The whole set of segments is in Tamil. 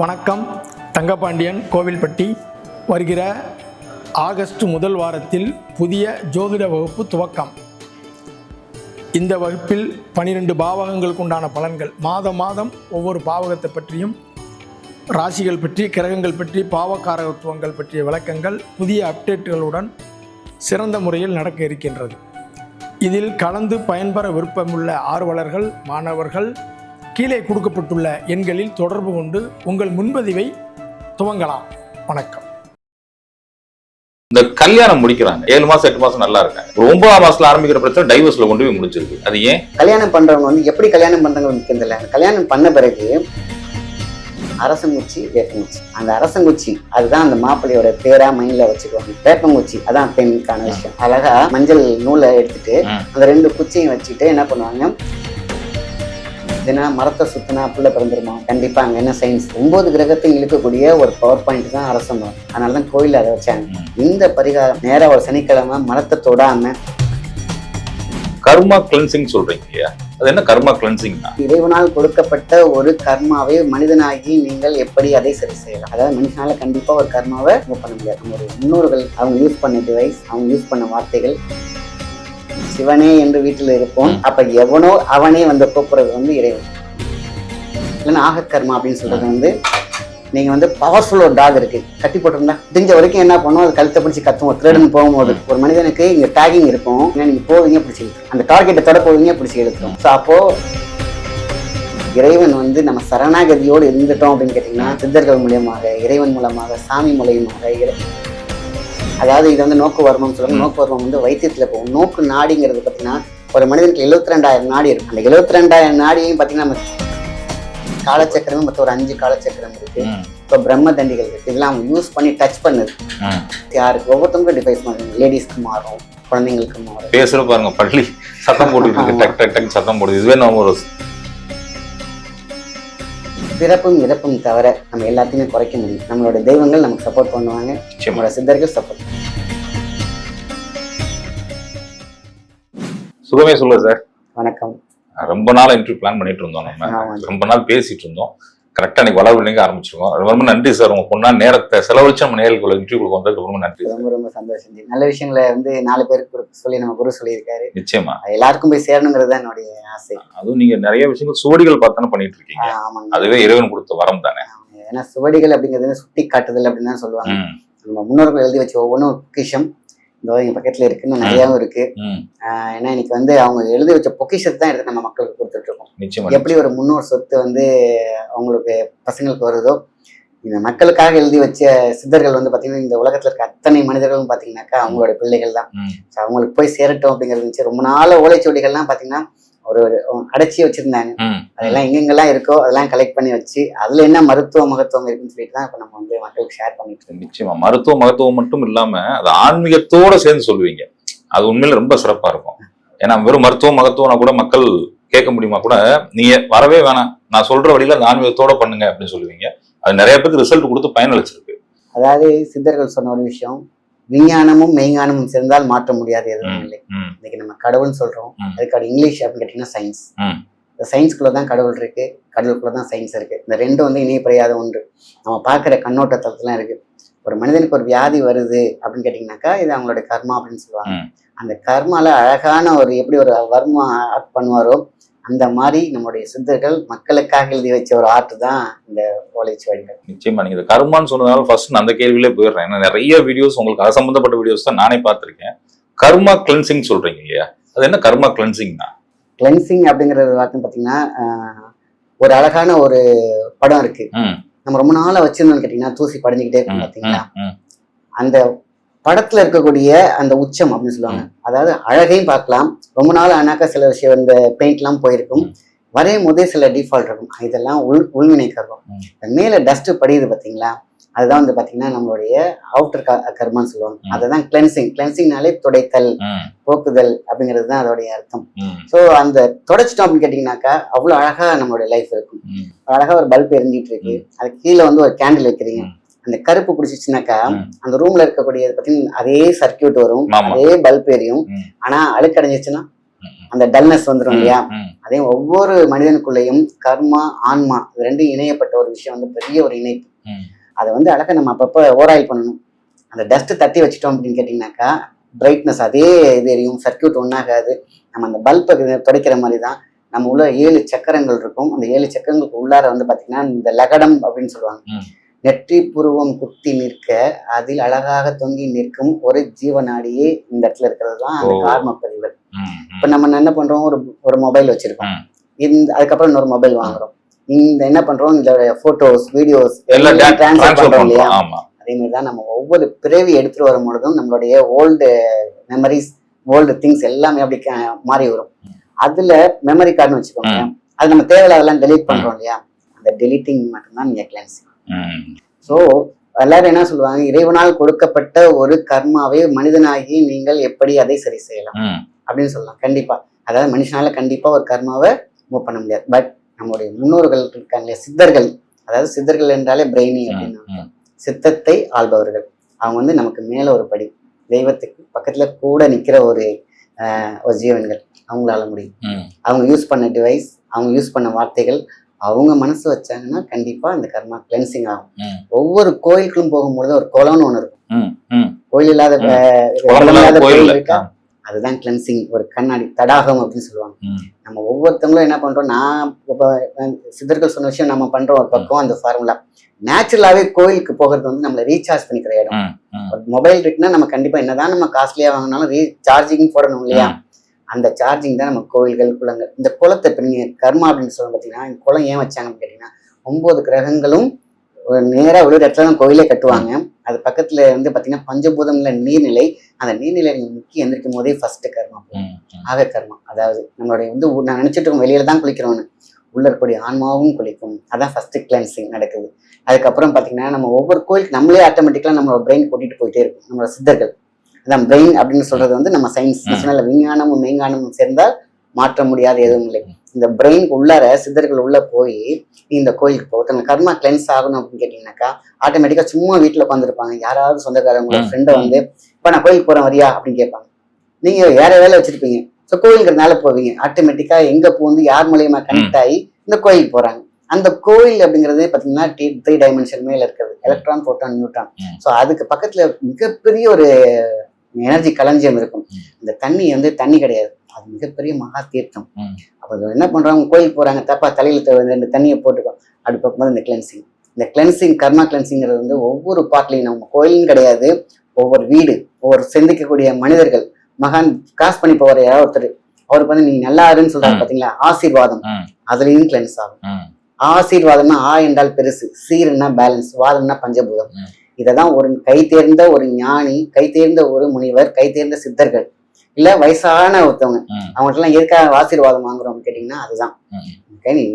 வணக்கம். தங்கபாண்டியன் கோவில்பட்டி வருகிற ஆகஸ்ட் முதல் வாரத்தில் புதிய ஜோதிட வகுப்பு துவக்கம். இந்த வகுப்பில் பனிரெண்டு பாவகங்களுக்கு உண்டான பலன்கள் மாதம் மாதம் ஒவ்வொரு பாவகத்தை பற்றியும் ராசிகள் பற்றி கிரகங்கள் பற்றி பாவகாரகத்துவங்கள் பற்றிய விளக்கங்கள் புதிய அப்டேட்டுகளுடன் சிறந்த முறையில் நடக்க இருக்கின்றது. இதில் கலந்து பயன்பெற விருப்பமுள்ள ஆர்வலர்கள் மாணவர்கள் கீழே கொடுக்கப்பட்டுள்ள எண்களில் தொடர்பு கொண்டு உங்கள் முன்பதிவை துவங்கலாம். வணக்கம். இந்த கல்யாணம் முடிக்கிறாங்க. ஏழு மாசம் எட்டு மாசம் நல்லா இருக்காங்க. ஒரு ஒன்பதாம் மாசத்துல ஆரம்பிக்கிற பிரச்சனை டைவர்ஸ்ல கொண்டு போய் முடிஞ்சிருக்கு அது ஏன்? கல்யாணம் பண்றவங்க வந்து எப்படி கல்யாணம் பண்றாங்க நிற்கிறதில்ல கல்யாணம் பண்ண பிறகு அரசங்குச்சி வேப்பங்குச்சி. அந்த அரசங்குச்சி அதுதான் அந்த மாப்பிள்ளையோட பேரா மைண்ட்ல வச்சுக்குவாங்க. வேப்பங்குச்சி அதான் பெண்ணுக்கான விஷயம். அழகா மஞ்சள் நூலை எடுத்துட்டு. அந்த ரெண்டு குச்சியும் வச்சுட்டு என்ன பண்ணுவாங்க? இதுனா மரத்தை சுத்தினா புள்ள பிறந்துருமா? கண்டிப்பா அங்க என்ன சயின்ஸ் ஒன்பது கிரகத்தையும் இழுக்கக்கூடிய ஒரு பவர் பாயிண்ட் தான் அரச மரம் அதனால தான் கோயில்ல அதை வச்சாங்க. இந்த பரிகாரம் நேரா ஒரு சனிக்கிழமை மரத்தை தொடாம. கர்மா கிளென்சிங் சொல்றீங்க இல்லையா? அது என்ன கர்மா கிளென்சிங்னா இறைவனால் கொடுக்கப்பட்ட ஒரு கர்மாவை மனிதனாகி நீங்கள் எப்படி அதை சரி செய்யலாம்? அதாவது மனுஷனால கண்டிப்பா ஒரு கர்மாவை பண்ண முடியாது. நம்மளுடைய முன்னோர்கள் அவங்க யூஸ் பண்ண டிவைஸ் அவங்க யூஸ் பண்ண வார்த்தைகள். சிவனே என்று வீட்டில் இருப்போம். அப்ப எவனோ அவனே வந்து கூப்பிடுறது வந்து இறைவன். இல்லைன்னா ஆகக்கர்மா அப்படின்னு சொல்றது வந்து நீங்க வந்து பவர்ஃபுல் ஒரு டாக் இருக்கு. கட்டி போட்டிருந்தா தெரிஞ்ச வரைக்கும் என்ன பண்ணும்? அது கழுத்தை பிடிச்சி கத்துவோம் திருடன் போகும்போது ஒரு மனிதனுக்கு இங்க டேகிங் இருக்கும். ஏன்னா நீங்க போவீங்க பிடிச்சி அந்த டார்கெட்டை தொட போவீங்க பிடிச்சி இழுக்கும் ஸோ அப்போ இறைவன் வந்து நம்ம சரணாகதியோடு இருந்துட்டோம் அப்படின்னு கேட்டிங்கன்னா சித்தர்கள் மூலியமாக இறைவன் மூலமாக சாமி மூலியமாக இறை அதாவது இது வந்து நோக்கு வர்மம் சொல்லுவாங்க. நோக்கு வர்மம் வந்து வைத்தியத்தில் போகும். நோக்கு நாடிங்கிறது பார்த்தீங்கன்னா ஒரு மனிதனுக்கு எழுபத்தி ரெண்டாயிரம் நாடி இருக்கும். அந்த எழுபத்தி ரெண்டாயிரம் நாடியையும் பார்த்தீங்கன்னா நம்ம காலச்சக்கரமும் மற்ற ஒரு அஞ்சு காலச்சக்கரம் இருக்கு. இப்போ பிரம்ம தண்டிகள் இருக்கு. இதெல்லாம் அவங்க யூஸ் பண்ணி டச் பண்ணுது. யாருக்கு? ஒவ்வொருத்தவங்களுக்கும் டிவைஸ் மாறும். லேடிஸ்க்கு மாறும். குழந்தைங்களுக்கு மாறும். பேசுற பாருங்க பள்ளி சத்தம் போட்டுட்டு இருக்கு. டக் டக் டக் சத்தம் போடுது. இதுவே நம்ம ஒரு பிறப்பும் இறப்பும் தவிர நம்ம எல்லாத்தையுமே குறைக்க முடியும். நம்மளோட தெய்வங்கள் நமக்கு சப்போர்ட் பண்ணுவாங்க. நம்மளோட சித்தர்கள் சப்போர்ட் சுகமே சொல்ல சார் வணக்கம். ரொம்ப நாள் இன்டர்வியூ பிளான் பண்ணிட்டு இருந்தோம் நம்ம. ரொம்ப நாள் பேசிட்டு இருந்தோம். கரெக்டா இன்னைக்கு வளர்வுலேங்க ஆரம்பிச்சிருக்கோம். ரொம்ப நன்றி சார். உங்க பொண்ணா நேரத்தை செலவழிச்சு நம்ம நேர்களுக்குள்ள இன்டர்வியூ வந்ததுக்கு ரொம்ப நன்றி ரொம்ப ரொம்ப சந்தோஷம். நல்ல விஷயங்களை வந்து நாலு பேருக்கு கொடுக்க சொல்லி நம்ம குரு சொல்லியிருக்காரு. நிச்சயமா. எல்லாருக்கும் போய் சேரணுங்கிறது தான் என்னுடைய ஆசை. அதுவும் நீங்க நிறைய விஷயங்கள் சுவடிகள் பார்த்தானே பண்ணிட்டு இருக்கீங்க. ஆமாங்க. அதுவே இறைவன் கொடுத்த வரம் தானே. ஏன்னா சுவடிகள் அப்படிங்கிறது சுட்டி காட்டுதல் அப்படின்னு தான் சொல்லுவாங்க. நம்ம முன்னோர்கள் எழுதி வச்ச ஒவ்வொன்றும் பொக்கிஷம் இந்த எங்க பக்கத்துல இருக்கு இன்னும் நிறையாவும் இருக்கு. ஏன்னா இன்னைக்கு வந்து அவங்க எழுதி வச்ச பொக்கிஷத்தை தான் எடுத்து நம்ம மக்களுக்கு கொடுத்துட்டு இருக்கோம் எப்படி ஒரு முன்னோர் சொத்து வந்து அவங்களுக்கு பசங்களுக்கு வருதோ இந்த மக்களுக்காக எழுதி வச்ச சித்தர்கள் வந்து பாத்தீங்கன்னா இந்த உலகத்துல இருக்க அத்தனை மனிதர்களும் பாத்தீங்கன்னாக்கா அவங்களோட பிள்ளைகள் தான். So அவங்களுக்கு போய் சேரட்டும் அப்படிங்கிறது இருந்துச்சு. ரொம்ப நாள் ஓலைச்சுவடிகள்லாம் பாத்தீங்கன்னா ஒரு அடைச்சி வச்சிருந்தாங்க. அதெல்லாம் எங்கெங்கெல்லாம் இருக்கோ அதெல்லாம் கலெக்ட் பண்ணி வச்சு அதுல என்ன மருத்துவ மகத்துவம் இருக்குன்னு சொல்லிட்டு தான் இப்ப நம்ம வந்து மக்களுக்கு ஷேர் பண்ணிட்டு இருக்கோம். நிச்சயமா. மருத்துவ மகத்துவம் மட்டும் இல்லாம அது ஆன்மீகத்தோட சேர்ந்து சொல்லுவீங்க. அது உண்மையில ரொம்ப சிறப்பா இருக்கும். ஏன்னா வெறும் மருத்துவ மகத்துவம்னா கூட மக்கள் கேட்க முடியுமா கூட நீங்க வரவே வேணாம். நான் சொல்ற வழியில அந்த ஆன்மீகத்தோட பண்ணுங்க அப்படின்னு சொல்லுவீங்க. அது நிறைய பேருக்கு ரிசல்ட் கொடுத்து பயனளிச்சிருக்கு. அதாவது சித்தர்கள் சொன்ன ஒரு விஷயம் விஞ்ஞானமும் மெய்ஞானமும் சேர்ந்தால் மாற்ற முடியாது எதுவும். இல்லை இன்னைக்கு நம்ம கடவுள்னு சொல்றோம். அதுக்கான இங்கிலீஷ் அப்படின்னு கேட்டீங்கன்னா சயின்ஸ். இந்த சயின்ஸ்குள்ள தான் கடவுள் இருக்கு கடவுளுக்குள்ள தான் சயின்ஸ் இருக்கு இந்த ரெண்டும் வந்து இணையப்படையாத ஒன்று நம்ம பார்க்குற கண்ணோட்டத்துலாம் இருக்கு ஒரு மனிதனுக்கு ஒரு வியாதி வருது அப்படின்னு கேட்டிங்கனாக்கா இது அவங்களோட கர்மா அப்படின்னு சொல்லுவாங்க. அந்த கர்மால அழகான ஒரு எப்படி ஒரு வர்மா பண்ணுவாரோ அந்த மாதிரி நம்மளுடைய சித்தர்கள் மக்களுக்காக எழுதி வச்ச ஒரு ஆர்ட் தான் இந்த ஓலைச்சுவடிகள் நிச்சயமா நீங்க கர்மான்னு சொன்னதால ஃபர்ஸ்ட் நான் அந்த கேள்வியிலே போயிடுறேன். ஏன்னா நிறைய வீடியோஸ் உங்களுக்கு அது சம்பந்தப்பட்ட வீடியோஸ் தான் நானே பார்த்திருக்கேன். கர்மா கிளென்சிங் சொல்றீங்க இல்லையா? அது என்ன கர்மா கிளென்சிங்னா கிளென்சிங் அப்படிங்கிறது வார்த்தை பார்த்தீங்கன்னா ஒரு அழகான ஒரு படம் இருக்கு. நம்ம ரொம்ப நாளா வச்சிருந்தோம்னு கேட்டிங்கன்னா தூசி படிஞ்சுக்கிட்டே இருக்கும் பார்த்தீங்களா? ம், அந்த படத்துல இருக்கக்கூடிய அந்த உச்சம் அப்படின்னு சொல்லுவாங்க. அதாவது அழகையும் பார்க்கலாம். ரொம்ப நாள் ஆனாக்கா சில விஷயம் இந்த பெயிண்ட்லாம் போயிருக்கும். வரையும் போதே சில டிஃபால்ட் இருக்கும். இதெல்லாம் உள் உள்வினை கர்மம் ம். இந்த மேல டஸ்ட் படியுது பாத்தீங்களா? அதுதான் வந்து பாத்தீங்கன்னா நம்மளுடைய அவுட்டர் கர்மான்னு சொல்லுவாங்க. அதுதான் கிளென்சிங் கிளென்சிங்னாலே துடைத்தல் போக்குதல் அப்படிங்கிறது தான் அதோடைய அர்த்தம். ஸோ அந்த தொடச்சிட்டோம் அப்படின்னு கேட்டிங்கனாக்கா அவ்வளோ அழகா நம்மளுடைய லைஃப் இருக்கும். அழகா ஒரு பல்ப் எரிஞ்சிட்டு இருக்கு. அது கீழே வந்து ஒரு கேண்டில் வைக்கிறீங்க. அந்த கருப்பு பிடிச்சிச்சுனாக்கா. அந்த ரூம்ல இருக்கக்கூடிய பார்த்தீங்கன்னா அதே சர்க்கியூட் வரும். அதே பல்ப் எரியும். ஆனா அழுக்கடைஞ்சிச்சுன்னா. அந்த டல்னஸ் வந்துடும் இல்லையா அதே ஒவ்வொரு மனிதனுக்குள்ளேயும் கர்மா ஆன்மா இது ரெண்டும் இணையப்பட்ட ஒரு விஷயம் வந்து பெரிய ஒரு இணைப்பு. அதை வந்து அழகா நம்ம அப்பப்போ ஓராயில் பண்ணணும் அந்த டஸ்ட் தட்டி வச்சிட்டோம் அப்படின்னு கேட்டிங்கனாக்கா பிரைட்னஸ் அதே இது எரியும் சர்க்கியூட் ஒன்றாகாது நம்ம அந்த பல்பை துடைக்கிற மாதிரி தான் நம்ம உள்ள ஏழு சக்கரங்கள் இருக்கும் அந்த ஏழு சக்கரங்களுக்கு உள்ளார வந்து பார்த்தீங்கன்னா இந்த லகடம் அப்படின்னு சொல்லுவாங்க. நெற்றி புருவம் குத்தி நிற்க அதில் அழகாக தொங்கி நிற்கும் ஒரு ஜீவநாடியே இந்த இடத்துல இருக்கிறது தான் அந்த. கார்ம ம். இப்போ நம்ம என்ன பண்றோம்? ஒரு ஒரு மொபைல் வச்சிருக்கோம். இந்த அதுக்கப்புறம் இன்னொரு மொபைல் வாங்குறோம். இந்த என்ன பண்றோம்? இந்த போட்டோஸ் வீடியோஸ் எல்லாம் டிரான்ஸ்ஃபர் பண்றோம் இல்லையா? அதே மாதிரி தான் நம்ம ஒவ்வொரு பிறவி எடுத்துட்டு வரும் பொழுதும் நம்மளுடைய ஓல்டு மெமரிஸ் ஓல்டு திங்ஸ் எல்லாமே அப்படி மாறி வரும். அதுல மெமரி கார்டுன்னு வச்சுக்கோங்க அது நம்ம தேவையில்லாதெல்லாம் டெலீட் பண்றோம் இல்லையா? அந்த டெலிட்டிங் மட்டும்தான் நீங்க கிளென்சிங் ஸோ எல்லாரும் என்ன சொல்லுவாங்க? இறைவனால் கொடுக்கப்பட்ட ஒரு கர்மாவை மனிதனாகி நீங்கள் எப்படி அதை சரி செய்யலாம்? அப்படின்னு சொல்லலாம். கண்டிப்பா. அதாவது மனுஷனால கண்டிப்பா ஒரு கர்மாவை மூவ் பண்ண முடியாது. பட் நம்முடைய முன்னோர்கள் இருக்காங்க சித்தர்கள். அதாவது சித்தர்கள் என்றாலே பிரெய்னி அப்படின்னு. சித்தத்தை ஆள்பவர்கள். அவங்க வந்து நமக்கு மேல ஒரு படி. தெய்வத்துக்கு பக்கத்துல கூட நிக்கிற ஒரு ஆஹ், ஒரு ஜீவன்கள் அவங்களால முடியும். அவங்க யூஸ் பண்ண டிவைஸ் அவங்க யூஸ் பண்ண வார்த்தைகள் அவங்க மனசு வச்சாங்கன்னா கண்டிப்பா அந்த கர்மா கிளென்சிங் ஆகும். ஒவ்வொரு கோயிலுக்கும் போகும்பொழுது ஒரு குளம்னு ஒன்று இருக்கும். கோயில் இல்லாத கோயில் இருக்கா? அதுதான் கிளென்சிங் ஒரு கண்ணாடி தடாகம் அப்படின்னு சொல்லுவாங்க. நம்ம ஒவ்வொருத்தவங்களும் என்ன பண்றோம்? நான் இப்போ சித்தர்கள் சொன்ன விஷயம் நம்ம பண்றோம் ஒரு பக்கம் அந்த ஃபார்முலா நேச்சுரலாவே கோயிலுக்கு போகிறது வந்து நம்மளை ரீசார்ஜ் பண்ணிக்கிற இடம். ஒரு மொபைல் இருக்குன்னா நம்ம கண்டிப்பா என்னதான் நம்ம காஸ்ட்லியா வாங்கினாலும் ரீ சார்ஜிங் போடணும் இல்லையா? அந்த சார்ஜிங் தான் நம்ம கோயில்கள் குளங்கள். இந்த குளத்தை இப்போ நீங்க கர்மா அப்படின்னு சொல்ல பார்த்தீங்கன்னா இந்த குளம் ஏன் வச்சாங்கன்னு கேட்டீங்கன்னா ஒன்பது கிரகங்களும் ஒரு நேரா விழுற இடத்துல தான் கோயிலே கட்டுவாங்க. அது பக்கத்துல வந்து பாத்தீங்கன்னா பஞ்சபூதம்ல நீர்நிலை. அந்த நீர்நிலை முக்கிய எந்திரிக்கும் போதே ஃபர்ஸ்ட் கர்மா. ம், ம். ஆக கர்மா. அதாவது நம்மளுடைய வந்து நான் நினைச்சிட்டு இருக்கோம் வெளியில தான் குளிக்கிறோம்னு. உள்ள இருக்கக்கூடிய ஆன்மாவும் குளிக்கும். அதான் ஃபர்ஸ்ட் கிளென்சிங் நடக்குது. அதுக்கப்புறம் பாத்தீங்கன்னா நம்ம ஒவ்வொரு கோயிலுக்கு நம்மளே ஆட்டோமேட்டிக்கலா நம்மளோட பிரெயின் கூட்டிட்டு போயிட்டே இருக்கும். நம்மளோட சித்தர்கள். அதான் பிரெயின் அப்படின்னு சொல்றது வந்து நம்ம சயின்ஸ். சொன்ன விஞ்ஞானமும் மெய்ஞானமும் சேர்ந்தால் மாற்ற முடியாத எதுவும் இல்லை. இந்த பிரெயினுக்கு உள்ளார சித்தர்கள் உள்ள போய் நீ இந்த கோயிலுக்கு போ ஒருத்தவங்க கர்மா கிளென்ஸ் ஆகணும் அப்படின்னு கேட்டீங்கன்னாக்கா ஆட்டோமேட்டிக்கா சும்மா வீட்டுல உட்காந்துருப்பாங்க யாராவது சொந்தக்காரங்க. ஃப்ரெண்டை வந்து இப்ப நான் கோயிலுக்கு போறேன் வரியா? அப்படின்னு கேட்பாங்க. நீங்க வேற வேலை வச்சிருப்பீங்க. ஸோ கோயிலுங்கிறதுனால போவீங்க. ஆட்டோமேட்டிக்கா எங்க பூந்து யார் மூலியமா கனெக்ட் ஆகி இந்த கோயிலுக்கு போறாங்க. அந்த கோயில் அப்படிங்கிறது பாத்தீங்கன்னா த்ரீ டைமென்ஷன் மேல இருக்கிறது எலக்ட்ரான் புரோட்டான் நியூட்ரான். ஸோ அதுக்கு பக்கத்துல மிகப்பெரிய ஒரு எனர்ஜி களஞ்சியம் இருக்கும். இந்த தண்ணி வந்து தண்ணி கிடையாது. அது மிகப்பெரிய மகா தீர்த்தம். அப்போ என்ன பண்றாங்க? கோயிலுக்கு போறாங்க. தப்பா தலையில ரெண்டு தண்ணியை போட்டுக்கோ. அப்படி பார்க்கும்போது இந்த கிளென்சிங் இந்த கிளென்சிங் கர்மா கிளென்சிங்கிறது வந்து ஒவ்வொரு பாட்டிலையும் நம்ம கோயிலும் கிடையாது. ஒவ்வொரு வீடு ஒவ்வொரு சிந்திக்கக்கூடிய மனிதர்கள் மகான் கிராஸ் பண்ணி போகிற யாராவது ஒருத்தர். அவருக்கு வந்து நீ நல்லா இருன்னு சொல்றாரு. பாத்தீங்களா? ஆசீர்வாதம். அதுலயும் கிளென்ஸ் ஆகும். ஆசீர்வாதம்னா ஆ என்றால் பெருசு சீர்னா பேலன்ஸ் வாதம்னா பஞ்சபூதம். ம். இததான் ஒரு கை தேர்ந்த ஒரு ஞானி கை தேர்ந்த ஒரு முனிவர் கை தேர்ந்த சித்தர்கள் இல்ல வயசான ஒருத்தவங்க ம். அவங்கள்ட்ட எல்லாம் எதுக்காக ஆசீர்வாதம் வாங்குறோம்னு கேட்டீங்கன்னா அதுதான்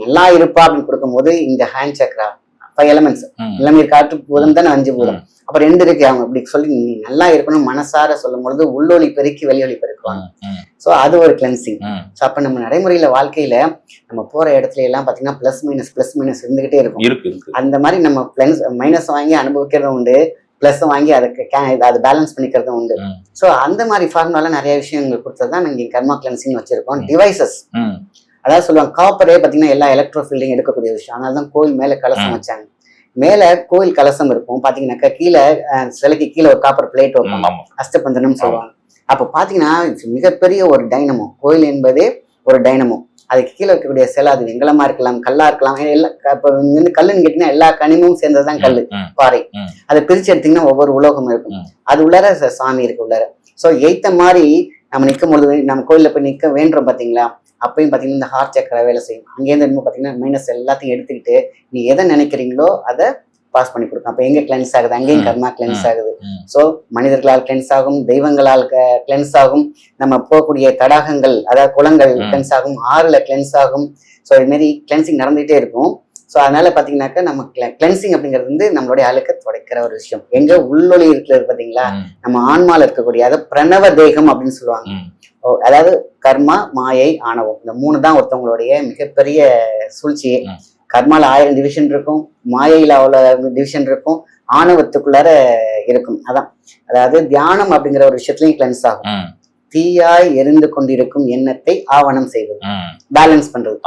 நல்லா இருப்பா அப்படின்னு கொடுக்கும்போது இந்த ஹேண்ட் சக்ரா ஃபைவ் எலமெண்ட்ஸ். இளநீர் காற்று பூதம் தானே அஞ்சு பூதம். ம். அப்ப ரெண்டு இருக்கு. அவங்க அப்படி சொல்லி நீ நல்லா இருக்கணும் மனசார சொல்லும் பொழுது உள்ளொளி பெருக்கி வெளியொலி பெருக்குவாங்க. ஸோ அது ஒரு கிளென்சிங். ஸோ அப்ப நம்ம நடைமுறையில வாழ்க்கையில நம்ம போற இடத்துல எல்லாம் பாத்தீங்கன்னா பிளஸ் மைனஸ் பிளஸ் மைனஸ் இருந்துகிட்டே இருக்கும். இருக்கு இருக்கு. அந்த மாதிரி நம்ம பிளஸ் மைனஸ் வாங்கி அனுபவிக்கிறதும் உண்டு. ப்ளஸ் வாங்கி அதுக்கு அதை பேலன்ஸ் பண்ணிக்கிறதும் உண்டு. ஸோ அந்த மாதிரி ஃபார்முலால நிறைய விஷயங்கள் கொடுத்தது தான் நாங்கள் கர்மா கிளென்சிங் வச்சிருக்கோம். டிவைசஸ். அதாவது சொல்லுவாங்க காப்பரே பார்த்தீங்கன்னா எல்லா எலக்ட்ரோ ஃபீல்டையும் எடுக்கக்கூடிய விஷயம். அதனால தான் கோயில் மேலே கலசம். வச்சாங்க. மேலே கோயில் கலசம் இருக்கும். பார்த்தீங்கன்னாக்கா கீழே சிலைக்கு கீழே ஒரு காப்பர் பிளேட். இருக்கும். அஷ்டபந்தனம் சொல்லுவாங்க. அப்போ பார்த்தீங்கன்னா மிகப்பெரிய ஒரு டைனமோ கோயில் என்பதே ஒரு டைனமோ அதுக்கு கீழே இருக்கக்கூடிய சிலை அது வெங்கலமா இருக்கலாம் கல்லா இருக்கலாம். எல்லா இப்போ வந்து கல்லுன்னு கேட்டீங்கன்னா எல்லா கனிமும் சேர்ந்ததுதான் கல். பாறை. அதை பிரிச்சு எடுத்தீங்கன்னா ஒவ்வொரு உலோகம் இருக்கும். அது உள்ளார சாமி இருக்கு உள்ளார. ஸோ எய்த்த மாதிரி நம்ம நிற்கும் பொழுது நம்ம கோயில்ல போய் நிற்க வேண்டுறோம் பாத்தீங்களா? அப்பயும் பாத்தீங்கன்னா இந்த ஹார்ட் சக்கரை வேலை செய்யும். அங்கேருந்து என்னமோ பாத்தீங்கன்னா மைனஸ் எல்லாத்தையும் எடுத்துக்கிட்டு நீ எதை நினைக்கிறீங்களோ அதை பாஸ் பண்ணி கொடுக்கும். அப்ப எங்க கிளென்ஸ் ஆகுது? அங்கேயும். கர்மா கிளென்ஸ். ஆகுது. ஸோ மனிதர்களால் கிளென்ஸ் ஆகும் தெய்வங்களால் கிளென்ஸ் ஆகும். நம்ம போகக்கூடிய தடாகங்கள் அதாவது குளங்கள். கிளென்ஸ் ஆகும். ஆறுல கிளென்ஸ் ஆகும். ஸோ இது மாதிரி கிளென்சிங் நடந்துகிட்டே இருக்கும். ஸோ அதனால பார்த்தீங்கன்னாக்கா நம்ம கிளென்சிங் அப்படிங்கிறது வந்து நம்மளுடைய அழுக்க துடைக்கிற ஒரு விஷயம். எங்க உள்ளொளி இருக்கிறது பார்த்தீங்களா. நம்ம ஆன்மால இருக்கக்கூடிய அதாவது பிரணவ தேகம் அப்படின்னு சொல்லுவாங்க. அதாவது கர்மா மாயை ஆணவம். இந்த மூணு தான் ஒருத்தவங்களுடைய மிகப்பெரிய சூழ்ச்சியே. கர்மால ஆயிரம் டிவிஷன் இருக்கும் மாயையில அவ்வளோ டிவிஷன் இருக்கும் ஆணவத்துக்குள்ளார இருக்கும். அதான். அதாவது தியானம் அப்படிங்கிற ஒரு விஷயத்துலயும் கிளென்ஸ் ஆகும். தீயாய் எரிந்து கொண்டிருக்கும் எண்ணத்தை ஆவணம் செய்வது. பேலன்ஸ் பண்றது.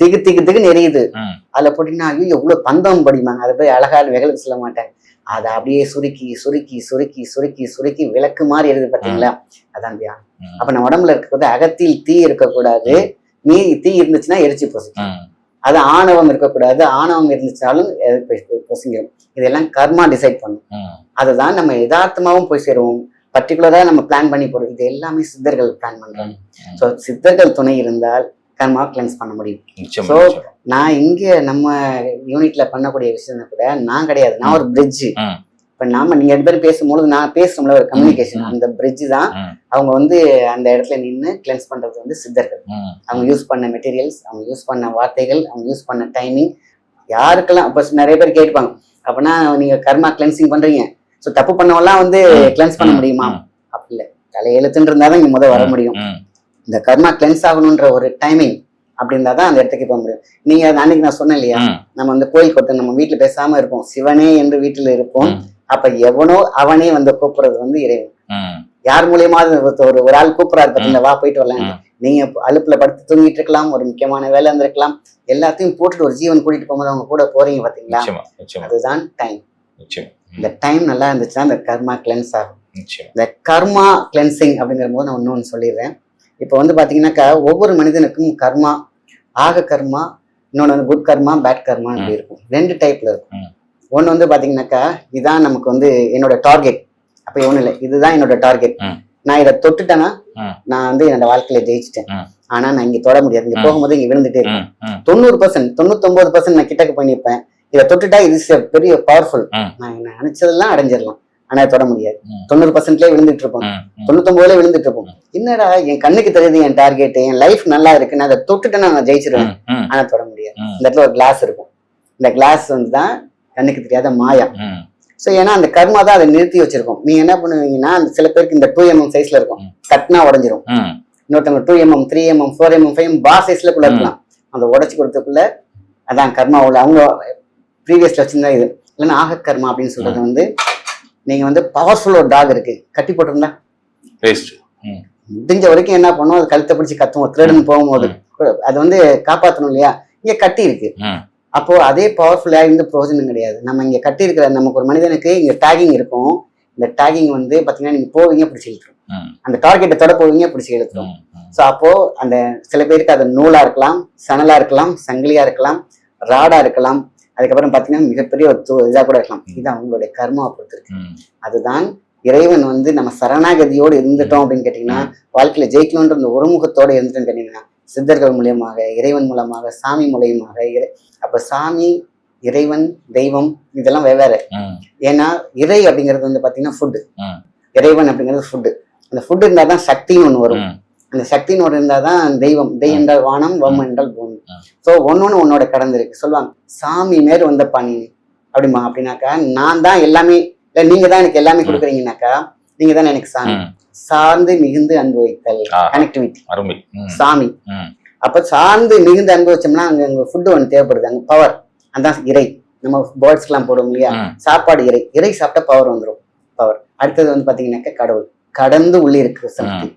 திகு திகு எரியுது. ம். அதுல போட்டீங்கன்னா ஐயோ எவ்வளவு பந்தம் படிமாங்க அதை போய் அழகா விகலுக்கு சொல்ல மாட்டேன். அதை அப்படியே சுருக்கி சுருக்கி சுருக்கி சுருக்கி சுருக்கி விளக்கு மாதிரி எரியுது பாத்தீங்களா அதான் தியானம். அப்ப நம்ம உடம்புல இருக்கிறது அகத்தில் தீ இருக்கக்கூடாது. மீறி தீ இருந்துச்சுன்னா எரிச்சு பொசிக்கும். அது ஆணவம் இருக்கக்கூடாது. ஆணவம் இருந்துச்சாலும் பொசுங்கிடும் இதெல்லாம் கர்மா டிசைட் பண்ணும். அதுதான் நம்ம யதார்த்தமாவும் போய் சேருவோம். பர்டிகுலரா நம்ம பிளான் பண்ணி போறோம். இது எல்லாமே சித்தர்கள் பிளான் பண்றாங்க. ஸோ சித்தர்கள் துணை இருந்தால் கர்மா கிளென்ஸ் பண்ண முடியும் நிச்சயமா. நான் இங்க நம்ம யூனிட்ல பண்ணக்கூடிய விஷயம் கூட நான் கிடையாது நான் ஒரு பிரிட்ஜ். இப்ப நாம நீங்க ரெண்டு பேரும் பேசும்போது நான் பேசுறோம்ல ஒரு கம்யூனிகேஷன். அந்த பிரிட்ஜ் தான். அவங்க வந்து அந்த இடத்துல நின்று கிளென்ஸ் பண்றது வந்து சித்தர்கள். அவங்க யூஸ் பண்ண மெட்டீரியல்ஸ் அவங்க யூஸ் பண்ண வார்த்தைகள் அவங்க யூஸ் பண்ண டைமிங் யாருக்கெல்லாம் இப்போ நிறைய பேர் கேட்பாங்க அப்படின்னா நீங்க கர்மா கிளென்சிங் பண்றீங்க ஸோ தப்பு பண்ணவெல்லாம் வந்து கிளென்ஸ் பண்ண. முடியுமா. அப்படி இல்லை தலையெழுத்துன்னு இருந்தா தான் இங்க முதல் வர முடியும். இந்த கர்மா கிளென்ஸ் ஆகணுன்ற ஒரு டைமிங் அப்படி இருந்தா தான் அந்த இடத்துக்கு போக முடியும். நீங்க அது அன்னைக்கு நான் சொன்னேன் இல்லையா. நம்ம வந்து கோயில் கொட்டை நம்ம வீட்டுல பேசாம இருப்போம். சிவனே என்று வீட்டுல இருப்போம். அப்ப எவனோ அவனே வந்து கூப்பிடுறது வந்து இறைவன். யார் மூலியமாவது ஒரு ஒரு ஆள் கூப்பிடுறாரு பார்த்தீங்களா வா போயிட்டு வரலாம். நீங்க அலுப்புல படுத்து தூங்கிட்டு இருக்கலாம். ஒரு முக்கியமான வேலை இருந்திருக்கலாம். எல்லாத்தையும் போட்டுட்டு ஒரு ஜீவன் கூட்டிட்டு போகும்போது அவங்க கூட போறீங்க பாத்தீங்களா? அதுதான் டைம் இந்த டைம் நல்லா இருந்துச்சுன்னா இந்த கர்மா கிளென்ஸ் ஆகும். இந்த கர்மா கிளென்சிங் அப்படிங்கிற போது நான் இன்னொன்று சொல்லிடுறேன். இப்போ வந்து பாத்தீங்கன்னாக்கா ஒவ்வொரு மனிதனுக்கும் கர்மா ஆக கர்மா இன்னொன்று குட் கர்மா பேட் கர்மா அப்படி இருக்கும் ரெண்டு டைப்ல இருக்கும். ஒன்று வந்து பாத்தீங்கன்னாக்கா இதான் நமக்கு வந்து என்னோட டார்கெட் அப்போ ஒன்றும் இல்லை இதுதான் என்னோட டார்கெட். நான் இதை தொட்டுட்டேன்னா. நான் வந்து என்னோட வாழ்க்கையில ஜெயிச்சிட்டேன். ஆனா நான் இங்க தொட முடியாது இங்க. போகும்போது இங்க விழுந்துட்டே இருக்கேன். தொண்ணூறு பர்சன்ட் தொண்ணூத்தொன்பது பர்சன்ட் நான் கிட்டக்க போய் நிற்பேன் இதை தொட்டுட்டா இது பெரிய பவர்ஃபுல். நான் என்ன நினைச்சதெல்லாம் அடைஞ்சிடலாம் ஆனா தொட முடியாது. தொண்ணூறு பர்சன்ட்லயே விழுந்துட்டு இருப்போம். தொண்ணூத்தொன்பதுல விழுந்துட்டு இருப்போம். என்னடா என் கண்ணுக்கு தெரியுது என் டார்கெட் என் லைஃப் நல்லா இருக்கு நான் அதை தொட்டுட்டேன்னா நான் ஜெயிச்சிருவேன். ஆனா தொட முடியாது. இந்த இடத்துல ஒரு கிளாஸ் இருக்கும். இந்த கிளாஸ் வந்து தான் கண்ணுக்கு தெரியாத மாயா. ஸோ ஏன்னா அந்த கர்மா தான் அதை நிறுத்தி வச்சிருக்கோம். நீங்க என்ன பண்ணுவீங்கன்னா அந்த சில பேருக்கு இந்த டூ எம்எம் சைஸ்ல இருக்கும். கட்னா உடஞ்சிரும். இன்னொருத்தவங்க two mm three mm four mm five பா சைஸ்ல குள்ள இருக்கலாம். அந்த உடச்சி கொடுத்ததுக்குள்ள அதான் கர்மா உள்ள. அவங்க ப்ரீவியஸ்ல வச்சிருந்தா இது. இல்லைன்னா ஆக கர்மா அப்படின்னு சொல்றது வந்து நீங்க வந்து பவர்ஃபுல் ஒரு டாக் இருக்கு. கட்டி போட்டிருந்தா. முடிஞ்ச வரைக்கும் என்ன பண்ணும் அது கழுத்தை பிடிச்சி கத்துவோம். திருடன் போகும்போது. அது வந்து காப்பாற்றணும் இல்லையா? இங்க கட்டி இருக்கு. ம். அப்போ அதே பவர்ஃபுல்லா இருந்து பிரயோஜனம் கிடையாது. நம்ம இங்க கட்டி இருக்கிற நமக்கு ஒரு மனிதனுக்கு இங்க டேகிங் இருக்கும். இந்த டேகிங் வந்து பாத்தீங்கன்னா நீங்க போவீங்க பிடிச்சி இழுத்துரும். அந்த டார்கெட்டை தொட போவீங்க பிடிச்சி இழுத்துரும். ஸோ அப்போ அந்த சில பேருக்கு அது நூலா இருக்கலாம் சணலா இருக்கலாம் சங்கிலியா இருக்கலாம் ராடா இருக்கலாம் அதுக்கப்புறம் பாத்தீங்கன்னா மிகப்பெரிய ஒரு து- இதா கூட இருக்கலாம் இது அவங்களுடைய கர்மாவை பொறுத்து இருக்கு ம். அதுதான் இறைவன் வந்து நம்ம சரணாகதியோடு இருந்துட்டோம் அப்படின்னு கேட்டீங்கன்னா வாழ்க்கையில ஜெயிக்கணுன்ற அந்த ஒருமுகத்தோட இருந்துட்டோம்னு கேட்டீங்கன்னா சித்தர்கள் மூலியமாக இறைவன் மூலமாக சாமி மூலியமாக இறை- அப்ப சாமி இறைவன் தெய்வம் இதெல்லாம் வெவ்வேறு. ஏன்னா இறை அப்படிங்கிறது வந்து பாத்தீங்கன்னா ஃபுட்டு. இறைவன் அப்படிங்கிறது ஃபுட்டு அந்த ஃபுட் இருந்தால் தான் சக்தின்னு ஒன்று வரும். அந்த சக்தின்னு ஒன்று இருந்தால் தான் தெய்வம். தெய் என்றால் வானம் வம் என்றால் பூமி. ஸோ ஒன்னொன்று உன்னோட கடந்திருக்கு சொல்லுவாங்க சாமி மேல் வந்த பாணி. அப்படிமா அப்படின்னாக்கா நான் தான் எல்லாமே இல்லை நீங்க தான் எனக்கு எல்லாமே கொடுக்குறீங்கனாக்கா நீங்க தான் எனக்கு சாமி. சார்ந்து மிகுந்து அனுபவித்தல். கனெக்டிவிட்டி. சாமி. அப்ப சார்ந்து மிகுந்து அனுபவிச்சோம்னா அங்க அங்க ஃபுட்டு ஒன்று தேவைப்படுது. அங்க பவர் அதான் இறை. நம்ம பேர்ட்ஸ்க்கெல்லாம் போடுவோம் இல்லையா. சாப்பாடு இறை. இறை சாப்பிட்டா பவர் வந்துடும் பவர் அடுத்தது வந்து பாத்தீங்கன்னாக்கா கடவுள். கடந்து உள்ளே இருக்கிற சக்தி.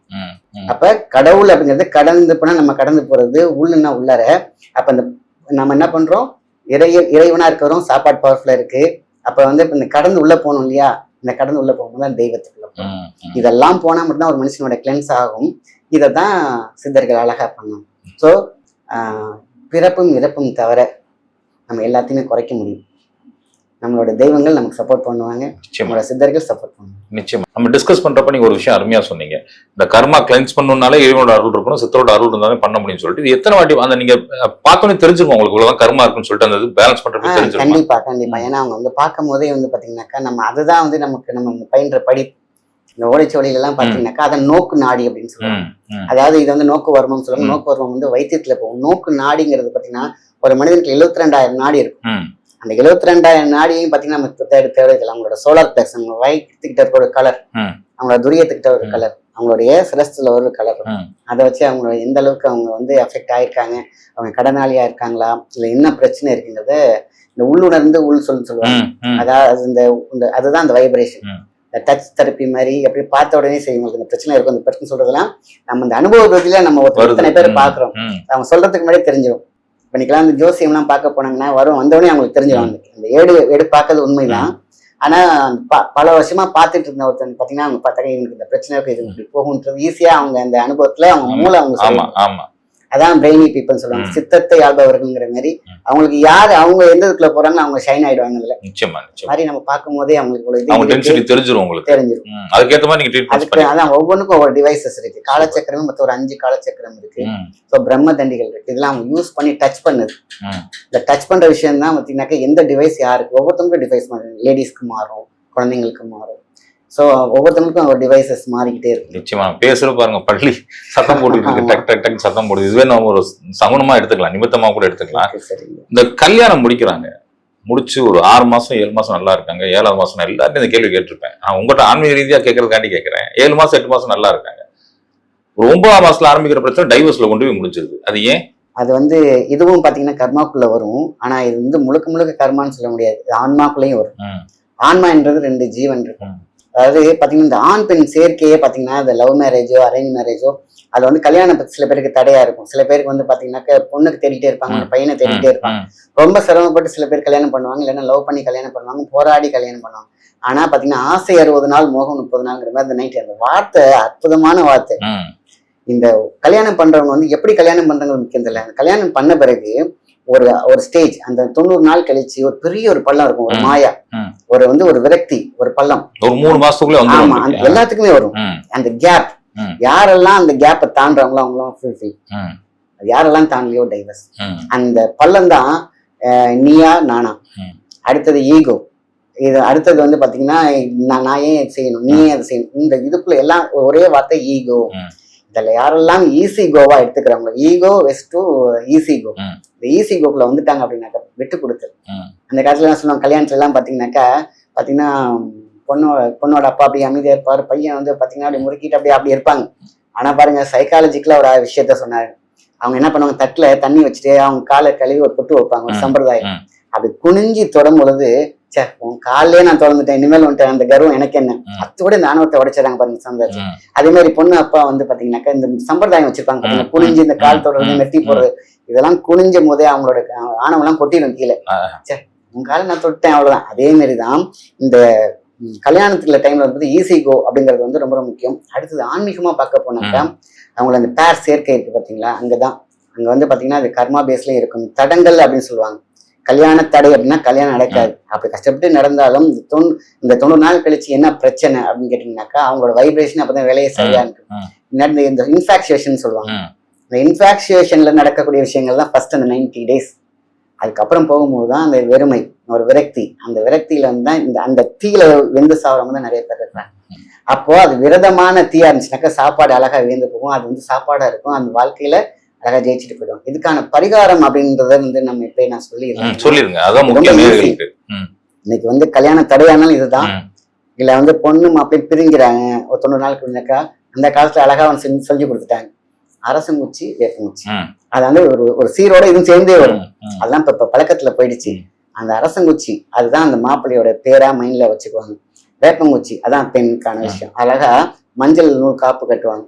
அப்ப கடவுள் அப்படிங்கிறது கடந்து போனா நம்ம கடந்து போறது உள்ளுன்னா உள்ளார. அப்ப அந்த நம்ம என்ன பண்றோம்? இறைய இறைவனா இருக்கிறோம் சாப்பாடு பவர்ஃபுல்லா இருக்கு. அப்ப வந்து இந்த கடந்து உள்ள போகணும் இல்லையா? இந்த கடந்து உள்ள போகும்போது தான் தெய்வத்துக்குள்ள போகணும் ம். ம். இதெல்லாம் போனா மட்டும்தான் ஒரு மனுஷனோட கிளென்ஸ் ஆகும். இதை தான் சித்தர்கள் அழகா பண்ணணும். ஸோ பிறப்பும் இறப்பும் தவிர நம்ம எல்லாத்தையுமே குறைக்க முடியும். நம்மளோட தெய்வங்கள் நமக்கு சப்போர்ட் பண்ணுவாங்க. நம்மளோட சித்தர்கள் சப்போர்ட் பண்ணுவாங்க. நிச்சயமா. நம்ம டிஸ்கஸ் பண்றப்ப நீங்க ஒரு விஷயம் அருமையா சொன்னீங்க. இந்த கர்மா கிளென்ஸ் பண்ணணும்னாலே இறைவனோட அருள் இருக்கணும் சித்தரோட அருள் இருந்தாலே பண்ண முடியும்னு சொல்லிட்டு இது எத்தனை வாட்டி அந்த நீங்க பார்த்தோன்னே தெரிஞ்சுக்கும் உங்களுக்கு இவ்வளவுதான் கர்மா இருக்குன்னு சொல்லிட்டு அந்த பேலன்ஸ் ஆ, பண்றப்ப தெரிஞ்சிருக்கும். கண்டிப்பா கண்டிப்பா. ஏன்னா அவங்க வந்து பார்க்கும் போதே வந்து பாத்தீங்கன்னாக்கா நம்ம அதுதான் வந்து நமக்கு நம்ம பயின்ற படி. இந்த ஓலைச்சுவடியில எல்லாம் பாத்தீங்கன்னாக்கா அதை நோக்கு நாடி அப்படின்னு சொல்லுவாங்க. அதாவது இது வந்து நோக்கு வர்மம் சொல்லுவாங்க. நோக்கு வர்மம் வந்து வைத்தியத்துல போகும். நோக்கு நாடிங்கிறது பாத்தீங்கன்னா ஒரு மனிதனுக்கு எழுபத்தி ரெண்டாயிரம் நாடி இருக்கும். அந்த எழுபத்தி ரெண்டாயிரம் நாடியையும் பாத்தீங்கன்னா தேவை தேவை இல்லை அவங்களோட சோலார் பிளக்ஸ் அவங்க வயிற்றுக்கிட்ட ஒரு கலர். அவங்களோட துரியத்துக்கிட்ட ஒரு. கலர் அவங்களுடைய சிரஸ்துல ஒரு கலர். அதை வச்சு அவங்க எந்த அளவுக்கு அவங்க வந்து அஃபெக்ட் ஆயிருக்காங்க அவங்க கடனாளியா இருக்காங்களா இல்ல என்ன பிரச்சனை இருக்குங்கிறத இந்த உள்ளுணர்ந்து உள் சொல்லு சொல்லுவாங்க. அதாவது இந்த அதுதான் அந்த வைப்ரேஷன். இந்த டச் தெரப்பி மாதிரி அப்படி பார்த்த உடனே சரி உங்களுக்கு இந்த பிரச்சனை இருக்கும் இந்த பிரச்சனை சொல்றதெல்லாம் நம்ம இந்த அனுபவ ரீதியில நம்ம ஒரு வருது. இத்தனை பேர். பாக்குறோம் அவங்க சொல்றதுக்கு முன்னாடியே தெரிஞ்சிடும் இப்ப இன்னைக்கெல்லாம் இந்த ஜோசியம்லாம் பார்க்க போனாங்கன்னா வரும். வந்தவொடனே அவங்களுக்கு தெரிஞ்சிடும் இந்த ஏடு ஏடு பார்க்கறது உண்மைதான். ஆனா ப- பல வருஷமா பார்த்துட்டு இருந்த ஒருத்தன் பாத்தீங்கன்னா அவங்க பார்த்தாங்க இவங்களுக்கு இந்த பிரச்சனை இருக்கு இது இப்படி போகுன்றது ஈஸியா அவங்க அந்த அனுபவத்துல அவங்க மூளை அவங்க ஆமா சொல்லுவாங்க ஆமா. அதான் பிரெயினி பீப்புள் சொல்லுவாங்க. சித்தத்தை ஆள்பவர்கள்ங்கிற மாதிரி. அவங்களுக்கு யார் அவங்க எந்த இதுக்குள்ள போறாங்க அவங்க ஷைன் ஆயிடுவாங்க அதுல நிச்சயமா. மாதிரி நம்ம பார்க்கும் போதே அவங்களுக்கு தெரிஞ்சிரும் உங்களுக்கு. தெரிஞ்சிடும் ம், அதுக்கேத்த மாதிரி நீங்க அதுக்கு அதான் ஒவ்வொன்றுக்கும் ஒவ்வொரு டிவைசஸ் இருக்கு. காலச்சக்கரம் மொத்தம் ஒரு அஞ்சு காலச்சக்கரம் இருக்கு. ஸோ பிரம்ம தண்டிகள் இருக்கு. இதெல்லாம் அவங்க யூஸ் பண்ணி டச் பண்ணுது. இந்த டச் பண்ற விஷயம் தான் பார்த்தீங்கன்னாக்கா எந்த டிவைஸ் யாருக்கு ஒவ்வொருத்தவங்களுக்கும் டிவைஸ் மாறும். லேடிஸ்க்கு மாறும் குழந்தைங்களுக்கு மாறும். ஸோ ஒவ்வொருத்தவங்களுக்கும் ஒரு டிவைசஸ் மாறிக்கிட்டே இருக்கு. நிச்சயமா. பேசுற பாருங்க பள்ளி சத்தம் போட்டுட்டு இருக்கு. டக் டக் டக் சத்தம் போடுது. இதுவே நம்ம ஒரு சகுனமா எடுத்துக்கலாம். நிமித்தமா கூட எடுத்துக்கலாம். இந்த கல்யாணம் முடிக்கிறாங்க. முடிச்சு ஒரு ஆறு மாசம் ஏழு மாசம் நல்லா இருக்காங்க. ஏழாவது மாசம் எல்லாத்தையும் இந்த கேள்வி கேட்டிருப்பேன். நான் உங்கள்கிட்ட ஆன்மீக ரீதியா கேட்கறதுக்காண்டி கேட்கறேன். ஏழு மாசம் எட்டு மாசம் நல்லா இருக்காங்க. ஒரு ஒன்பதாம் மாசத்துல ஆரம்பிக்கிற பிரச்சனை டைவர்ஸ்ல கொண்டு போய் முடிஞ்சிருது. அது ஏன்? அது வந்து இதுவும் பார்த்தீங்கன்னா கர்மாக்குள்ள வரும். ஆனா இது வந்து முழுக்க முழுக்க கர்மான்னு சொல்ல முடியாது. ஆன்மாக்குள்ளேயும் வரும். ஆன்மான்றது ரெண்டு ஜீவன் இருக்கும். அதாவது பார்த்தீங்கன்னா இந்த ஆண் பெண் சேர்க்கையே பார்த்தீங்கன்னா இந்த லவ் மேரேஜோ அரேஞ்ச் மேரேஜோ அது வந்து கல்யாணம் சில பேருக்கு தடையா இருக்கும். சில பேருக்கு வந்து பாத்தீங்கன்னாக்க பொண்ணுக்கு தேடிட்டே இருப்பாங்க பையனை தேடிட்டே இருப்பாங்க. ரொம்ப சிரமப்பட்டு சில பேர் கல்யாணம் பண்ணுவாங்க இல்லைன்னா லவ் பண்ணி கல்யாணம் பண்ணுவாங்க போராடி கல்யாணம் பண்ணுவாங்க. ஆனா பாத்தீங்கன்னா ஆசை அறுபது நாள் மோகம் முப்பது நாள்ங்கிற மாதிரி அந்த நைட் அந்த வார்த்தை அற்புதமான வார்த்தை. இந்த கல்யாணம் பண்றவங்க வந்து எப்படி கல்யாணம் பண்றவங்க முக்கியம் தெரியல. கல்யாணம் பண்ண பிறகு ஒரு ஒரு ஸ்டேஜ் அந்த தொண்ணூறு நாள் கழிச்சு ஒரு பெரிய ஒரு பள்ளம் இருக்கும் ஒரு. மாயா. ஒரு வந்து ஒரு விரக்தி ஒரு பள்ளம். ஒரு மூணு மாசத்துக்குள்ள ஆமா அந்த எல்லாத்துக்குமே வரும். அந்த கேப். யாரெல்லாம் அந்த கேப்பை தாண்டுறாங்களோ அவங்களாம் ஃபுல்ஃபில் யாரெல்லாம் தாண்டலையோ டைவர்ஸ் அந்த பள்ளம் தான் நீயா நானா. அடுத்தது ஈகோ இது அடுத்தது வந்து பாத்தீங்கன்னா நான் நான் ஏன் செய்யணும்? நீ ஏன் அதை செய்யணும்? இந்த இதுக்குள்ள எல்லாம் ஒரே வார்த்தை ஈகோ. இதுல யாரெல்லாம் ஈஸி கோவா எடுத்துக்கிறாங்களோ ஈகோ வெஸ் டு ஈஸி கோ. இந்த ஈஸி கோக்குள்ள வந்துட்டாங்க அப்படின்னாக்கா விட்டு கொடுத்து ம். அந்த காலத்துல என்ன சொல்லுவாங்க கல்யாணத்துல எல்லாம் பாத்தீங்கன்னாக்கா பாத்தீங்கன்னா பொண்ணோட பொண்ணோட அப்பா அப்படி அமைதியா இருப்பாரு பையன் வந்து பாத்தீங்கன்னா அப்படி முறுக்கிட்டு அப்படியே அப்படி இருப்பாங்க ஆனா பாருங்க சைக்காலஜிக்கலா ஒரு விஷயத்த சொன்னாரு அவங்க என்ன பண்ணுவாங்க தட்டுல தண்ணி வச்சுட்டு அவங்க காலை கழுவி ஒரு பொட்டு வைப்பாங்க ஒரு. சம்பிரதாயம். அப்படி குனிஞ்சி தொடும் பொழுது சே உன் காலையே நான் திறந்துட்டேன். இனிமேல் வந்துட்டேன் அந்த கர்வம் எனக்கு என்ன. அத்தோட இந்த ஆணவத்தை உடைச்சிடறாங்க பாருங்க சமுதாயத்தை ம், அதே மாதிரி பொண்ணு அப்பா வந்து பாத்தீங்கன்னாக்கா இந்த சம்பிரதாயம் வச்சிருப்பாங்க ம், குனிஞ்சு இந்த கால் ம், நெட்டி. போடுறது. இதெல்லாம் குனிஞ்ச போதே அவங்களோட ஆணவம் எல்லாம் கொட்டிடும் கீழே. ச்சே உன் காலை நான் தொட்டேன் அவ்வளவுதான். அதே மாதிரி தான் இந்த கல்யாணத்துல டைம்ல வந்து ஈஸி கோ அப்படிங்கிறது வந்து ரொம்ப ரொம்ப முக்கியம். அடுத்தது ஆன்மீகமா பார்க்க போனாக்கா அவங்கள அந்த பேர் சேர்க்கை இருக்கு பாத்தீங்களா? அங்கதான். அங்க வந்து பாத்தீங்கன்னா அது கர்மா பேஸ்லயும் இருக்கும். தடங்கள் அப்படின்னு சொல்லுவாங்க. கல்யாண தடை அப்படின்னா கல்யாணம் நடக்காது. அப்படி கஷ்டப்பட்டு நடந்தாலும் இந்த தொண்ணூ இந்த தொண்ணூறு நாள் கழிச்சு என்ன பிரச்சனை அப்படின்னு கேட்டீங்கன்னாக்கா அவங்களோட வைப்ரேஷன் அப்பதான் வேலையை சரியா இருக்கு இந்த இன்ஃபாக்சுவேஷன் சொல்லுவாங்க. இந்த இன்ஃபாக்சுவேஷன்ல நடக்கக்கூடிய விஷயங்கள் தான் ஃபர்ஸ்ட் அந்த நைன்டி டேஸ் அதுக்கப்புறம் போகும்போது தான் அந்த வெறுமை ஒரு விரக்தி. அந்த விரக்தியில வந்து தான் இந்த அந்த தீயில வெந்து சாவறவங்க தான் நிறைய பேர் இருக்கிறாங்க அப்போ அது விரதமான தீயா இருந்துச்சுனாக்கா சாப்பாடு அழகா வேந்து போகும். அது வந்து சாப்பாடா இருக்கும். அந்த வாழ்க்கையில அழகா ஜெயிச்சுட்டு போயிடும் இதுக்கான பரிகாரம் அப்படின்றத வந்து நம்ம இப்ப நான் சொல்லிடுறேன். சொல்லிருங்க. அதான் இன்னைக்கு வந்து கல்யாண தடையானாலும் இதுதான். இல்ல வந்து பொண்ணு மாப்பிள்ளை பிரிங்கிறாங்க ஒரு தொண்ணூறு நாளுக்கு அந்த காலத்துல அழகா வந்து செஞ்சு சொல்லி கொடுத்துட்டாங்க. அரசங்குச்சி வேப்பங்குச்சி ம், அது வந்து ஒரு ஒரு சீரோட இதுவும் சேர்ந்தே வரும். அதெல்லாம் இப்ப பழக்கத்துல போயிடுச்சு. அந்த அரசங்குச்சி அதுதான் அந்த மாப்பிள்ளையோட பேரா மைண்ட்ல வச்சுக்குவாங்க. வேப்பங்குச்சி அதான் பெண்ணுக்கான விஷயம். அழகா மஞ்சள் நூல் காப்பு கட்டுவாங்க.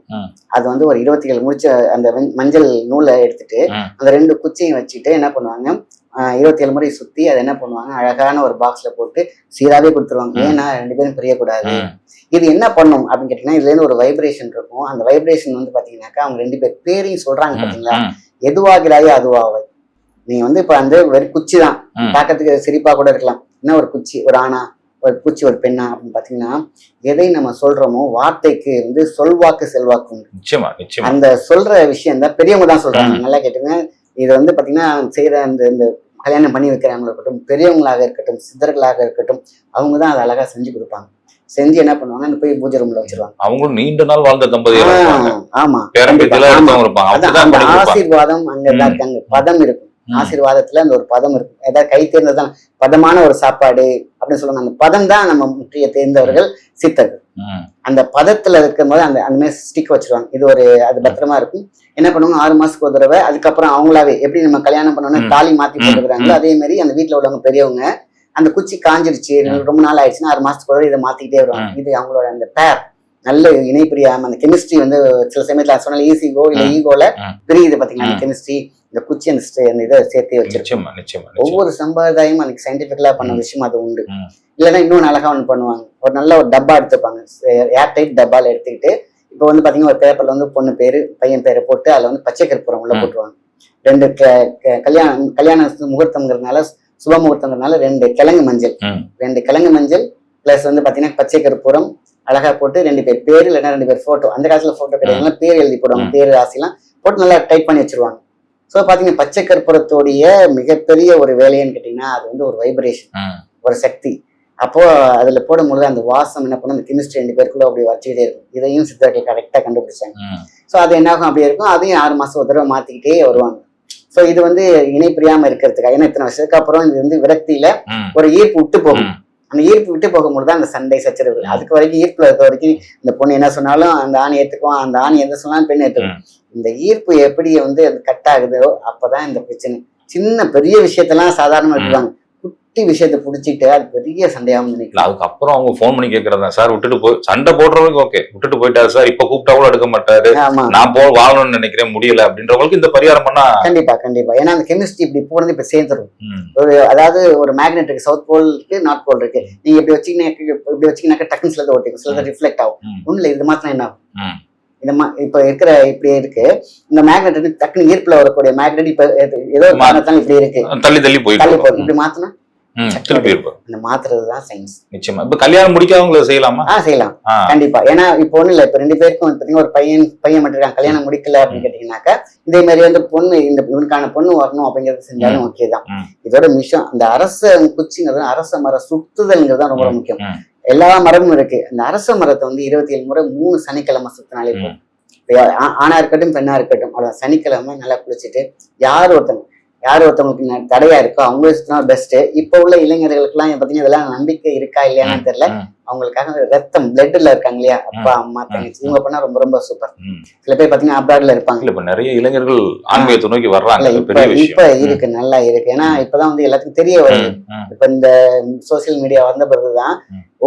அது வந்து ஒரு இருபத்தி ஏழு முடிச்ச அந்த மஞ்சள் நூலை எடுத்துட்டு. அந்த ரெண்டு குச்சியும் வச்சுட்டு என்ன பண்ணுவாங்க? இருபத்தி ஏழு முறை சுத்தி அதை என்ன பண்ணுவாங்க? அழகான ஒரு பாக்ஸ்ல போட்டு சீராவே கொடுத்துருவாங்க. ஏன்னா ரெண்டு பேரும் பிரியக்கூடாது. இது என்ன பண்ணும் அப்படின்னு கேட்டீங்கன்னா இதுல இருந்து ஒரு வைப்ரேஷன் இருக்கும். அந்த வைப்ரேஷன் வந்து பாத்தீங்கன்னாக்கா அவங்க ரெண்டு பேர் பேரையும் சொல்றாங்க பாத்தீங்களா? எதுவாகிறாயோ அதுவாவை. நீங்க வந்து இப்ப அந்த வெறும் குச்சி தான். பார்க்கறதுக்கு சிரிப்பா கூட இருக்கலாம். என்ன ஒரு குச்சி ஒரு ஆணா? ஒரு குச்சி ஒரு பெண்ணா அப்படின்னு பாத்தீங்கன்னா எதை நம்ம சொல்றோமோ வார்த்தைக்கு வந்து சொல்வாக்கு செல்வாக்கு நிச்சயமா நிச்சயமா. அந்த சொல்ற விஷயம் தான் பெரியவங்க தான் சொல்றாங்க. நல்லா கேட்டுங்க. இது வந்து பாத்தீங்கன்னா செய்யற அந்த இந்த கல்யாணம் பண்ணி வைக்கிறவங்களா இருக்கட்டும் பெரியவங்களாக இருக்கட்டும் சித்தர்களாக இருக்கட்டும் அவங்க தான் அதை அழகா செஞ்சு கொடுப்பாங்க. செஞ்சு என்ன பண்ணுவாங்க போய் பூஜை ரூம்ல வச்சிருவாங்க. அவங்களும் நீண்ட நாள் வாழ்ந்த ஆ, ஆமா. ஆசீர்வாதம் அங்கதான். இருக்காங்க பதம் இருக்கும். ஆசீர்வாதத்துல அந்த ஒரு பதம் இருக்கும். ஏதாவது கை தேர்ந்ததுதான் பதமான ஒரு சாப்பாடு அப்படின்னு சொல்லுவாங்க அந்த பதம் தான் நம்ம முற்றிய தேர்ந்தவர்கள் சித்தர்கள். அந்த பதத்துல இருக்கும்போது அந்த அந்த மாதிரி ஸ்டிக் வச்சிருவாங்க. இது ஒரு அது பத்திரமா இருக்கும். என்ன பண்ணுவாங்க? ஆறு மாசத்துக்கு ஒரு தடவை அதுக்கப்புறம் அவங்களாவே எப்படி நம்ம கல்யாணம் பண்ணோம்னா. தாலி மாத்தி. போட்டுக்கிறாங்களோ. அதே மாதிரி அந்த வீட்டுல உள்ளவங்க பெரியவங்க அந்த குச்சி காஞ்சிருச்சு ரொம்ப நாள் ஆயிடுச்சுன்னா ஆறு மாசத்துக்கு ஒரு தடவை இதை மாத்திக்கிட்டே வருவாங்க. இது அவங்களோட அந்த பேர். நல்ல இணைப்பிரியாம அந்த கெமிஸ்ட்ரி வந்து சில சமயத்துல சொன்ன ஈஸிகோ இல்ல. ஈகோல. பிரியுது ம். கெமிஸ்ட்ரி இந்த குச்சி அந்த இதை சேர்த்து நிச்சயமா ஒவ்வொரு சம்பிரதாயமும் அதுக்கு சயின்டிபிக்கலா பண்ண. விஷயம் அது உண்டு. இல்லைன்னா இன்னொன்று அழகா ஒன்று பண்ணுவாங்க ஒரு நல்ல ஒரு டப்பா எடுத்துப்பாங்க ஏர் டைட் டப்பால எடுத்துக்கிட்டு இப்போ வந்து பாத்தீங்கன்னா ஒரு பேப்பர்ல வந்து பொண்ணு பேரு பையன் பேரை போட்டு அதுல வந்து பச்சை கற்பூரம் உள்ள. போட்டுருவாங்க ரெண்டு கல்யாணம் கல்யாண முகூர்த்தங்கிறதுனால சுப முகூர்த்தங்கிறதுனால ரெண்டு கிழங்கு மஞ்சள். ரெண்டு கிழங்கு மஞ்சள் பிளஸ் வந்து பாத்தீங்கன்னா பச்சை கற்பூரம் அழகா போட்டு ரெண்டு பேர் பேர் இல்லைன்னா ரெண்டு பேர் போட்டோ அந்த காலத்துல போட்டோ கிடையாது. பேர் எழுதி போடுவாங்க. பேர் ராசிலாம் போட்டு நல்லா டைப் பண்ணி வச்சிருவாங்க. ஸோ பாத்தீங்கன்னா பச்சை கற்பூரத்தோடைய மிகப்பெரிய ஒரு வேலைன்னு கேட்டீங்கன்னா அது வந்து ஒரு வைப்ரேஷன். ஒரு சக்தி. அப்போ அதுல போடும்பொழுது அந்த வாசம் என்ன பண்ணும்? அந்த கெமிஸ்ட்ரி ரெண்டு பேருக்குள்ள அப்படி வச்சுக்கிட்டே இருக்கும். இதையும் சித்தர்கள் கரெக்டா கண்டுபிடிச்சாங்க. ஸோ அது என்ன ஆகும்? அப்படியே இருக்கும். அதையும் ஆறு மாசம் ஒரு தடவை மாத்திக்கிட்டே வருவாங்க. ஸோ இது வந்து இணை பிரியாம இருக்கிறதுக்காக ஏன்னா இத்தனை வருஷத்துக்கு அப்புறம் இது வந்து விரக்தியில. ஒரு ஈர்ப்பு விட்டு போகும். அந்த ஈர்ப்பு விட்டு போகும்போது தான் அந்த சண்டை சச்சரவு அதுக்கு வரைக்கும் ஈர்ப்புல இருக்க வரைக்கும் இந்த பொண்ணு என்ன சொன்னாலும் அந்த ஆண் ஏத்துக்கும் அந்த ஆண் எந்த சொன்னாலும் பெண் ஏத்துக்கும். இந்த ஈர்ப்பு எப்படி வந்து அது கட் ஆகுதோ அப்பதான் இந்த பிரச்சனை. சின்ன பெரிய விஷயத்தெல்லாம் சாதாரணமா எடுத்துவாங்க குட்டி விஷயத்தை புடிச்சிட்டு அது பெரிய சண்டையாகும் இல்ல நினைக்கலாம் அதுக்கப்புறம் அவங்க ஃபோன் பண்ணி கேக்குறதா? சார் விட்டுட்டு போய் சண்டை போடுறவங்களுக்கு ஓகே விட்டுட்டு போயிட்டாரு சார் இப்ப கூப்பிட்டா கூட எடுக்க மாட்டாரு. நான் போ வாழணும்னு நினைக்கிறேன் முடியல அப்படின்றவங்களுக்கு இந்த பரிகாரம் பண்ணா கண்டிப்பா கண்டிப்பா. ஏன்னா அந்த கெமிஸ்ட்ரி இப்படி போனது இப்ப சேர்ந்துரும். ம். ஒரு அதாவது ஒரு மேக்னெட் இருக்கு சவுத் போல் இருக்கு நார்த் போல் இருக்கு. நீங்க இப்படி வச்சீங்கன்னா இப்படி வச்சீங்கன்னாக்கா டக்குன்னு சிலது ஒட்டிக்கும். சிலது ரிஃப்ளெக்ட் ஆகும். ம். ஒண்ணுல இது மாத்திரம் என்ன ஆகும். இந்த மா இப்ப இருக்கிற இப்படி இருக்கு. இந்த மேக்னெட் வந்து டக்குன்னு ஈர்ப்புல வரக்கூடிய மேக்னெட் இப்ப ஏதோ ஒரு மா- காரணத்தால இப்படி இருக்கு. தள்ளி தள்ளி போயிட்டு தள்ளி. போகுது இப்படி மாத்தினா? அந்த மாத்துறது தான் சயின்ஸ் நிச்சயமா. இப்ப கல்யாணம் முடிக்காதவங்கள செய்யலாமா? ஆ செய்யலாம். கண்டிப்பா. ஏன்னா இப்போ ஒண்ணு இல்ல இப்ப ரெண்டு பேருக்கும் பாத்தீங்கன்னா ஒரு பையன் பையன் மட்டும் கல்யாணம் முடிக்கல அப்படின்னு கேட்டீங்கன்னாக்கா இதே மாதிரி வந்து பொண்ணு இந்த இவனுக்கான பொண்ணு வரணும் அப்படிங்கறது செஞ்சாலும் ஓகே தான். இதோட மிஷம் அந்த அரச குச்சிங்கிறது அரச மர சுத்துதல்ங்கிறது தான் ரொம்ப. முக்கியம். எல்லா மரமும் இருக்கு. அந்த அரச மரத்தை வந்து இருபத்தி ஏழு முறை மூணு சனிக்கிழமை சுத்தினாலே ம். போதும். இப்ப ஆ- ஆணா இருக்கட்டும் பெண்ணா இருக்கட்டும் அவ்வளவு சனிக்கிழமை நல்லா குளிச்சுட்டு யார் ஒருத்தவங்க யார் ஒருத்தவங்களுக்கு தடையா இருக்கோ அவங்களே சுத்தினா பெஸ்ட் இப்ப உள்ள இளைஞர்களுக்கு எல்லாம் பாத்தீங்கன்னா இதெல்லாம் நம்பிக்கை இருக்கா இல்லையான்னு தெரியல. அவங்களுக்காக ரத்தம் பிளட்ல இருக்காங்க இல்லையா? அப்பா அம்மா தங்கச்சி இவங்க பண்ணா ரொம்ப ரொம்ப சூப்பர். சில பேர் பாத்தீங்கன்னா அப்ராட்ல இருப்பாங்க. இப்ப நிறைய இளைஞர்கள் ஆன்மீகத்தை நோக்கி வர்றாங்க. இப்ப இருக்கு நல்லா இருக்கு. ஏன்னா இப்பதான் வந்து எல்லாத்துக்கும் தெரிய வருது. இப்ப இந்த சோசியல் மீடியா வந்த பிறகுதான்.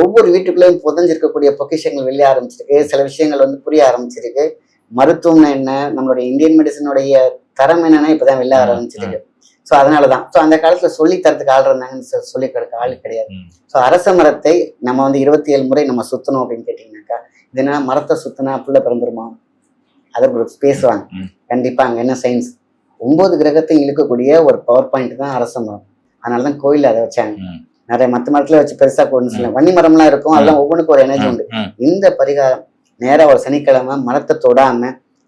ஒவ்வொரு வீட்டுக்குள்ளேயும் புதஞ்சிருக்கக்கூடிய பொக்கிஷங்கள் வெளிய ஆரம்பிச்சிருக்கு. சில விஷயங்கள் வந்து புரிய ஆரம்பிச்சிருக்கு. மருத்துவம்னா என்ன? நம்மளுடைய இந்தியன் மெடிசனுடைய தரம் என்னன்னா இப்பதான் வெளில ஆரம்பிச்சிருக்கு. ஸோ அதனாலதான். ஸோ அந்த காலத்துல சொல்லி தரத்துக்கு ஆள் இருந்தாங்கன்னு சொல்லி கொடுக்க ஆள் கிடையாது. ஸோ அரச மரத்தை நம்ம வந்து இருபத்தி ஏழு முறை நம்ம சுத்தணும் அப்படின்னு கேட்டீங்கன்னாக்கா இது என்ன மரத்தை சுத்தினா புள்ள பிறந்துருமா? அதை பேசுவாங்க. ம். கண்டிப்பா அங்க என்ன சயின்ஸ் ஒன்பது கிரகத்தையும் இழுக்கக்கூடிய ஒரு பவர் பாயிண்ட் தான் அரச மரம். அதனாலதான் கோயில்ல அதை வச்சாங்க. நிறைய மத்த மரத்துல வச்சு பெருசா கொண்டு சொல்ல வன்னி மரம்லாம் இருக்கும். அதெல்லாம் ஒவ்வொன்றுக்கும் ஒரு எனர்ஜி உண்டு. இந்த பரிகாரம் நேரா ஒரு சனிக்கிழமை மரத்தை தொடாம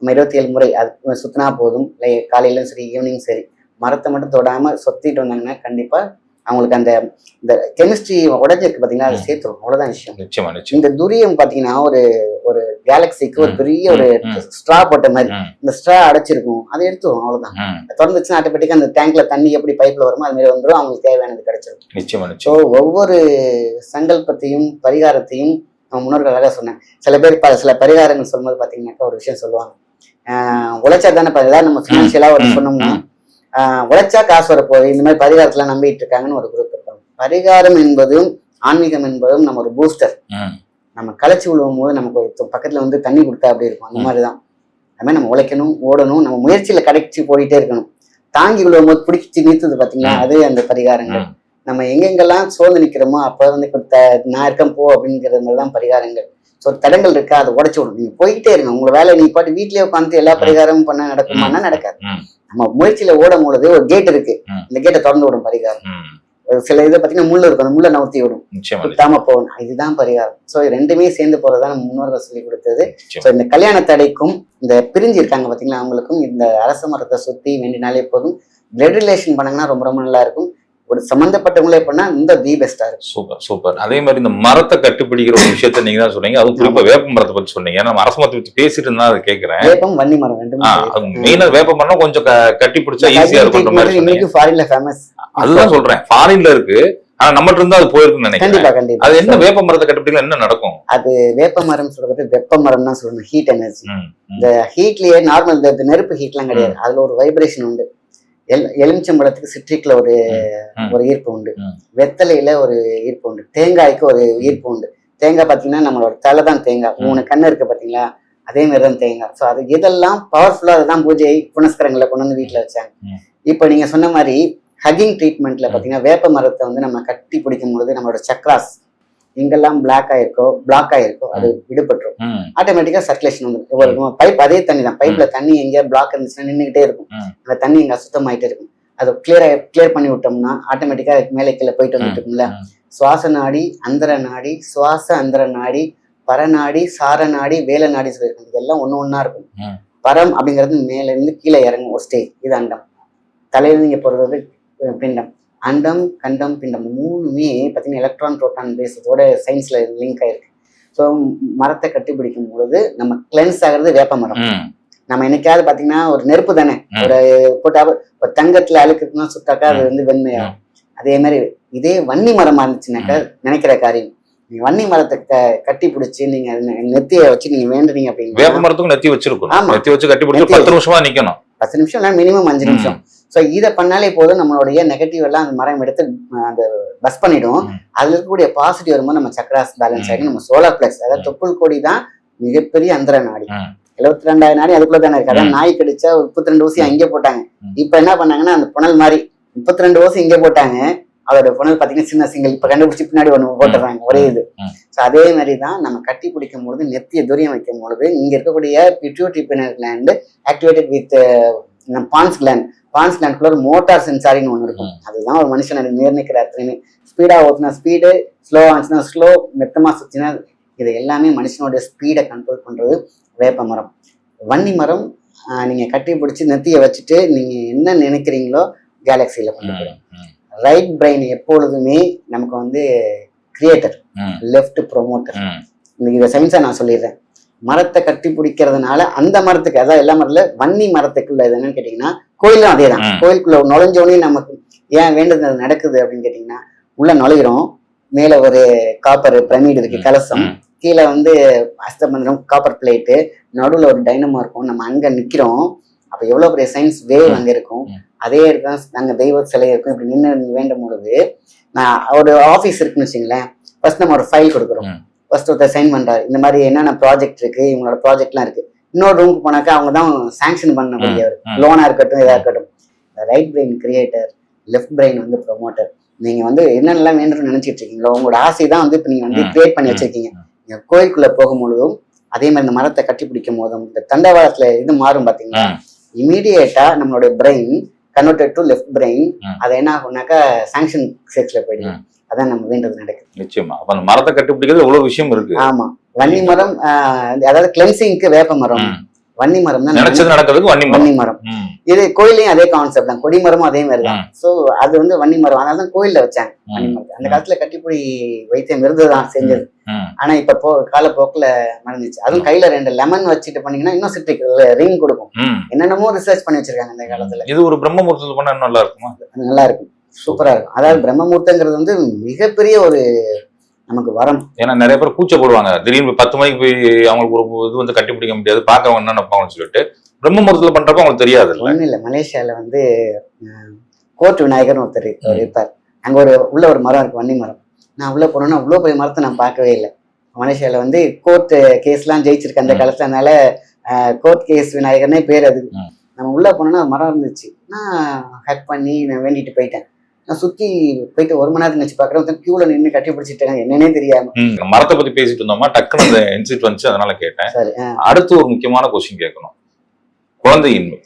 நம்ம இருபத்தி ஏழு முறை அது சுத்தினா போதும். காலையிலும் சரி ஈவினிங் சரி. மரத்தை மட்டும் தொடாம சொத்திட்டு வந்தாங்கன்னா கண்டிப்பா அவங்களுக்கு அந்த இந்த கெமிஸ்ட்ரி உடஞ்சிருக்கு பாத்தீங்கன்னா அதை சேர்த்துரும் அவ்வளவுதான் விஷயம். இந்த துரியம் பாத்தீங்கன்னா ஒரு ஒரு கேலக்சிக்கு ஒரு பெரிய ஒரு. ஸ்ட்ரா போட்ட மாதிரி. இந்த ஸ்ட்ரா அடைச்சிருக்கும். அதை எடுத்துரும் அவ்வளவுதான். ம். திறந்துச்சுன்னா ஆட்டோமேட்டிக்கா அந்த டேங்க்ல தண்ணி எப்படி பைப்ல வருமோ அது மாதிரி வந்துடும் அவங்களுக்கு தேவையானது கிடைச்சிடும் நிச்சயமா ஸோ ஒவ்வொரு சங்கல்பத்தையும் பரிகாரத்தையும் நம்ம முன்னோர்கள் அழகா சொன்னாங்க. சில பேர் சில பரிகாரங்கள் சொல்லும்போது பாத்தீங்கன்னாக்கா ஒரு விஷயம் சொல்லுவாங்க. உழைச்சா தானே ஏதாவது நம்ம ஃபினான்ஷியலா ஒரு சொன்னோம்னா உழைச்சா காசு வரப்போகுது. இந்த மாதிரி பரிகாரத்துல நம்பிட்டு இருக்காங்கன்னு ஒரு குரூப் இருக்காங்க பரிகாரம் என்பதும் ஆன்மீகம் என்பதும் நம்ம ஒரு பூஸ்டர் நம்ம களைச்சி விழுவும் போது நமக்கு ஒரு பக்கத்துல வந்து தண்ணி கொடுத்தா அப்படி இருக்கும். அந்த மாதிரி தான் அது மாதிரி நம்ம உழைக்கணும் ஓடணும் நம்ம முயற்சியில கடைச்சி போயிட்டே இருக்கணும். தாங்கி விழுவும் போது பிடிச்சி நிறுத்துது பாத்தீங்களா? ம். அது அந்த பரிகாரங்கள். நம்ம எங்கெங்கெல்லாம் சோர்ந்து நிக்கிறோமோ அப்ப வந்து நான் இருக்கேன் போ அப்படிங்கிற மாதிரி தான் பரிகாரங்கள். ஸோ தடங்கள் இருக்கா? அதை உடைச்சு விடும் நீங்க போயிட்டே இருங்க. உங்க வேலை நீ பாட்டு வீட்லயே உட்காந்து எல்லா பரிகாரமும் பண்ண நடக்குமான்னா நடக்காது. நம்ம முயற்சியில ஓடும் பொழுது ஒரு கேட் இருக்கு. இந்த கேட்டை திறந்து விடும் பரிகாரம். சில இதை பாத்தீங்கன்னா முள்ள இருக்கும். அந்த முள்ள நவுத்தி விடும். குத்தாம போகணும் இதுதான் பரிகாரம். ஸோ ரெண்டுமே சேர்ந்து நம்ம முன்னோர்கள் சொல்லி கொடுத்தது. ஸோ இந்த கல்யாண தடைக்கும் இந்த பிரிஞ்சு இருக்காங்க பாத்தீங்களா அவங்களுக்கும் இந்த அரச மரத்தை சுத்தி வேண்டினாலே போதும். பிளட் ரிலேஷன் பண்ணாங்கன்னா ரொம்ப ரொம்ப நல்லா இருக்கும். ஒரு சம்பந்தப்பட்டவங்களே பண்ணா இந்த தி பெஸ்டா இருக்கும். Super super. அதே மாதிரி இந்த மரத்தை கட்டுப்பிடிக்கிற ஒரு விஷயத்த நீங்க தான் சொன்னீங்க. அதுவும் குறிப்பா வேப்ப மரத்தை பத்தி சொன்னீங்க. ஏன்னா அரச மரத்தை பத்தி பேசிட்டு இருந்தா அதை கேட்கிறேன் வேப்பம் வன்னி மரம் ரெண்டுமே அது மெயினா வேப்ப மரம் கொஞ்சம் கட்டி பிடிச்சா ஈஸியா மாதிரி சொன்னீங்க. இன்னைக்கு ஃபாரின்ல ஃபேமஸ் அதுதான் சொல்றேன். ஃபாரின்ல இருக்கு. ஆனா நம்மகிட்ட இருந்தா அது போயிருக்குன்னு நினைக்கிறேன். கண்டிப்பா கண்டிப்பா. அது என்ன வேப்ப மரத்தை என்ன நடக்கும்? அது வேப்ப மரம் சொல்றது வெப்ப மரம் தான் சொல்லணும். ஹீட் எனர்ஜி இந்த ஹீட்லயே நார்மல் இந்த நெருப்பு ஹீட்லாம் கிடையாது. அதுல ஒரு வைப்ரேஷன் உண்டு. எல் எலுமிச்சம்பழத்துக்கு சிட்ரிக்ல ஒரு. ஒரு ஈர்ப்பு உண்டு. வெத்தலையில ஒரு ஈர்ப்பு உண்டு தேங்காய்க்கு ஒரு ஈர்ப்பு உண்டு தேங்காய் பார்த்தீங்கன்னா நம்மளோட தலை தான் தேங்காய். மூணு கண்ணு இருக்கு பார்த்தீங்களா அதே மாதிரி தான் தேங்காய் ஸோ அது இதெல்லாம் பவர்ஃபுல்லாக அதுதான் பூஜை புனஸ்கரங்களை கொண்டு வந்து வீட்டில் வச்சாங்க. இப்போ நீங்க சொன்ன மாதிரி ஹக்கிங் ட்ரீட்மெண்ட்ல பார்த்தீங்கன்னா வேப்ப மரத்தை வந்து நம்ம கட்டி பிடிக்கும் பொழுது நம்மளோட சக்ராஸ் எங்கெல்லாம் பிளாக் ஆயிருக்கோ பிளாக் ஆயிருக்கோ அது விடுபட்டுரும். ஆட்டோமேட்டிக்கா சர்க்குலேஷன் வந்துடும் பைப் அதே தண்ணி தான். பைப்ல தண்ணி எங்கேயா பிளாக் இருந்துச்சுன்னா நின்றுகிட்டே இருக்கும். அந்த தண்ணி எங்க அசுத்தமாயிட்டே இருக்கும். அதை கிளியர் கிளியர் பண்ணி விட்டோம்னா ஆட்டோமேட்டிக்கா மேலே கீழே போயிட்டு வந்துட்டு இருக்கும்ல. ம். சுவாச நாடி அந்தர நாடி சுவாச அந்தர நாடி பரநாடி சார நாடி வேல நாடி சொல்லியிருக்காங்க இதெல்லாம் ஒண்ணு ஒண்ணா இருக்கும். பரம் அப்படிங்கிறது மேல இருந்து கீழே இறங்கும் ஒரு ஸ்டேஜ் இது அண்டம். தலையில நீங்க போடுறது அஹ், பிண்டம். அண்டம் கண்டம் பிண்டம் மூணுமே பார்த்தீங்கன்னா எலக்ட்ரான் புரோட்டான் பேஸத்தோட சயின்ஸ்ல லிங்க் ஆயிருக்கு. ஸோ மரத்தை கட்டி பிடிக்கும் பொழுது நம்ம கிளென்ஸ் ஆகிறது வேப்ப மரம். நம்ம என்னைக்காவது பார்த்தீங்கன்னா ஒரு நெருப்பு தானே. ஒரு போட்டா ஒரு தங்கத்துல அழுக்குன்னா சுட்டாக்கா அது வந்து வெண்மையாகும் அதே மாதிரி இதே வன்னி மரமா இருந்துச்சுனாக்கா நினைக்கிற காரியம். நீங்க வன்னி மரத்தை க- கட்டி பிடிச்சி நீங்க நெத்திய வச்சு நீங்க வேண்டுறீங்க வேப்ப அப்படின்னா மரத்துக்கும் நெத்தி வச்சிருக்கணும். ஆமா. நெத்தி வச்சு கட்டி பிடிச்சி பத்து நிமிஷமா நிக்கணும். பத்து நிமிஷம் இல்லை மினிமம் அஞ்சு நிமிஷம் ஸோ இதை பண்ணாலே போதும் நம்மளுடைய நெகட்டிவ் எல்லாம் அந்த மரம் எடுத்து அந்த பஸ் பண்ணிடும். அதுல இருக்கக்கூடிய பாசிட்டிவ் வரும்போது நம்ம சக்கராஸ் பேலன்ஸ். ஆகிடும் நம்ம சோலார் பிளஸ் அதாவது. தொப்புள் கொடி தான் மிகப்பெரிய அந்தர நாடி. எழுபத்தி ரெண்டாயிரம் நாடி அதுக்குள்ள தானே இருக்கு அதான். நாய் கடிச்சா முப்பத்தி ரெண்டு ஊசி அங்கே போட்டாங்க. இப்ப என்ன பண்ணாங்கன்னா அந்த புனல் மாதிரி முப்பத்தி ரெண்டு ஊசி இங்கே போட்டாங்க அதோட புனல் பாத்தீங்கன்னா சின்ன சிங்கிள் இப்ப கண்டுபிடிச்சு பின்னாடி ஒண்ணு போட்டுறாங்க ஒரே இது. ஸோ அதே மாதிரி தான் நம்ம கட்டி பிடிக்கும் பொழுது நெத்திய துரியம் வைக்கும் பொழுது இங்க இருக்கக்கூடிய pituitary pineal gland activated with pons gland pons கிளாண்ட்குள்ள ஒரு மோட்டார் சென்சாரின்னு ஒன்று இருக்கும். அதுதான் ஒரு மனுஷனை நிர்ணயிக்கிற அத்தனையுமே ஸ்பீடா ஓட்டுனா ஸ்பீடு ஸ்லோ ஆச்சுன்னா ஸ்லோ மெத்தமா சுத்தினா இது எல்லாமே மனுஷனோட ஸ்பீடை கண்ட்ரோல் பண்றது வேப்ப மரம். வன்னி மரம் ஆஹ், நீங்க கட்டி பிடிச்சி நெத்திய வச்சுட்டு நீங்க என்ன நினைக்கிறீங்களோ கேலக்சியில கொண்டு போயிடும். ரைட் பிரெயின் எப்பொழுதுமே நமக்கு வந்து கிரியேட்டர் லெஃப்ட் ப்ரொமோட்டர் இன்னைக்கு இதை சயின்ஸா நான் சொல்லிடுறேன். மரத்தை கட்டி பிடிக்கிறதுனால அந்த மரத்துக்கு அதாவது எல்லா மரத்துல வன்னி மரத்துக்குள்ள இது என்னன்னு கேட்டீங்கன்னா கோயிலும் அதே தான். கோயிலுக்குள்ள நுழைஞ்சோடனே நமக்கு ஏன் வேண்டுதல் நடக்குது அப்படின்னு கேட்டீங்கன்னா உள்ள நுழைகிறோம் மேல ஒரு காப்பர் பிரமிடு இருக்கு. கலசம். கீழே வந்து அஸ்தமந்திரம் காப்பர் பிளேட்டு நடுவுல ஒரு டைனமோ இருக்கும். நம்ம அங்க நிக்கிறோம். அப்ப எவ்வளவு பெரிய சயின்ஸ் வேவ். அங்க இருக்கும். அதே இடத்துல அங்க தெய்வ சிலை இருக்கும். இப்படி நின்று வேண்டும் பொழுது நான் ஒரு ஆபீஸ் இருக்குன்னு வச்சுங்களேன். ஃபர்ஸ்ட் நம்ம ஒரு ஃபைல் கொடுக்குறோம். ஃபர்ஸ்ட் ஒருத்தர் சைன் பண்றாரு. இந்த மாதிரி என்னென்ன ப்ராஜெக்ட் இருக்கு? இவங்களோட ப்ராஜெக்ட்லாம் இருக்கு. இன்னொரு ரூமுக்கு போனாக்கா அவங்க தான் சாங்ஷன் பண்ணக்கூடியவர். ம். லோனா இருக்கட்டும் இதா இருக்கட்டும். Right brain creator left brain வந்து ப்ரொமோட்டர் நீங்க வந்து என்னென்னலாம் வேணும்னு நினைச்சிட்டு இருக்கீங்களோ உங்களோட ஆசை தான் வந்து இப்போ நீங்க வந்து. கிரியேட் பண்ணி. வச்சிருக்கீங்க. நீங்க கோயிலுக்குள்ள போகும்பொழுதும் அதே மாதிரி இந்த மரத்தை கட்டி பிடிக்கும் போதும் இந்த தண்டவாளத்துல இது மாறும் பாத்தீங்களா? ம். இமீடியேட்டா நம்மளுடைய brain converted to left brain. அது என்ன ஆகும்னாக்கா சாங்ஷன் செக்ஸ்ல போயிடுது ம். அதான் நம்ம வேண்டது நடக்குது நிச்சயமா அப்ப அந்த மரத்தை கட்டுப்பிடிக்கிறது எவ்வளவு விஷயம் இருக்கு ஆமா வன்னி மரம் அதாவது கிளென்சிங்க்கு வேப்ப மரம். வன்னி மரம் தான் நினைச்சது நடக்கிறதுக்கு வன்னி மரம் வன்னி மரம் ம், இது கோயிலையும் அதே கான்செப்ட் தான். கொடி மரமும் அதே மாதிரி தான். சோ அது வந்து வன்னி மரம் அதனால தான் கோயில்ல வச்சாங்க வன்னி மரத்தை அந்த காலத்துல கட்டிப்புடி வைத்தியம் இருந்துதான் செஞ்சது. ஆனா இப்ப போ காலப்போக்குல மறந்துச்சு. அதுவும் கையில ரெண்டு லெமன் வச்சுட்டு பண்ணீங்கன்னா இன்னும் சிட்ரிக் ரிங் கொடுக்கும். என்னென்னமோ ரிசர்ச் பண்ணி வச்சிருக்காங்க அந்த காலத்துல. இது ஒரு பிரம்ம முகூர்த்தத்தில் பண்ணா நல்லா இருக்குமா? அது நல்லா இருக்கும். சூப்பரா இருக்கும். அதாவது பிரம்மமூர்த்தங்கிறது வந்து மிகப்பெரிய ஒரு நமக்கு வரம் ஏன்னா நிறைய பேர் கூச்சப்படுவாங்க. திடீர்னு பத்து மணிக்கு போய் அவங்களுக்கு ஒரு இது வந்து கட்டி பிடிக்க முடியாது. பார்க்கறவங்க என்ன நினைப்பாங்கன்னு சொல்லிட்டு பிரம்ம முகூர்த்தத்தில் பண்றப்ப அவங்களுக்கு தெரியாது ஒண்ணும் இல்ல. மலேசியால வந்து கோர்ட் விநாயகர்னு ஒருத்தர் அவர் இருப்பார். அங்க ஒரு உள்ள ஒரு மரம் இருக்கு வன்னி மரம். நான் உள்ள போனோன்னா அவ்வளோ பெரிய மரத்தை நான் பார்க்கவே இல்லை. மலேசியால வந்து கோர்ட் கேஸ்லாம் ஜெயிச்சிருக்கு அந்த. காலத்துல அதனால கோர்ட் கேஸ் விநாயகர்னே பேர் அது. நம்ம உள்ள போனோம்னா மரம் இருந்துச்சு. நான் ஹக் பண்ணி நான் வேண்டிட்டு போயிட்டேன். நான் சுத்தி போயிட்டு ஒரு மணி நேரத்துக்கு வச்சு பாக்குறேன். கியூல நின்று கட்டி பிடிச்சிட்டு இருக்காங்க என்னன்னே தெரியாம. மரத்தை பத்தி பேசிட்டு இருந்தோமா? டக்குன்னு அந்த இன்சிட் வந்துச்சு அதனால கேட்டேன். சரி அடுத்து ஒரு முக்கியமான கொஸ்டின் கேட்கணும். குழந்தையின்மை.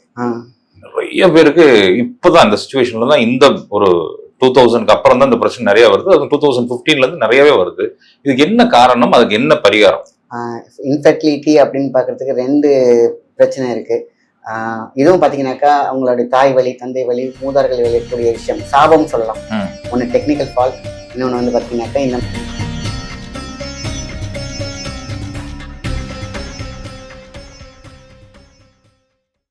நிறைய பேருக்கு இப்பதான் இந்த சுச்சுவேஷன்ல தான் இந்த ஒரு டூ தௌசண்ட்க்கு அப்புறம் தான் இந்த பிரச்சனை நிறைய வருது. அது டூ தௌசண்ட் ஃபிஃப்டீன்ல இருந்து நிறையவே வருது. இதுக்கு என்ன காரணம்? அதுக்கு என்ன பரிகாரம்? இன்ஃபெர்டிலிட்டி அப்படின்னு பார்க்கறதுக்கு ரெண்டு பிரச்சனை இருக்கு. இதுவும் பார்த்தீங்கன்னாக்கா அவங்களுடைய தாய் வழி தந்தை வழி மூதார்கள் வழி இருக்கக்கூடிய விஷயம் சாபம் சொல்லலாம். ஒன்று டெக்னிக்கல் ஃபால்ட் இன்னொன்று வந்து பார்த்தீங்கன்னாக்கா இந்த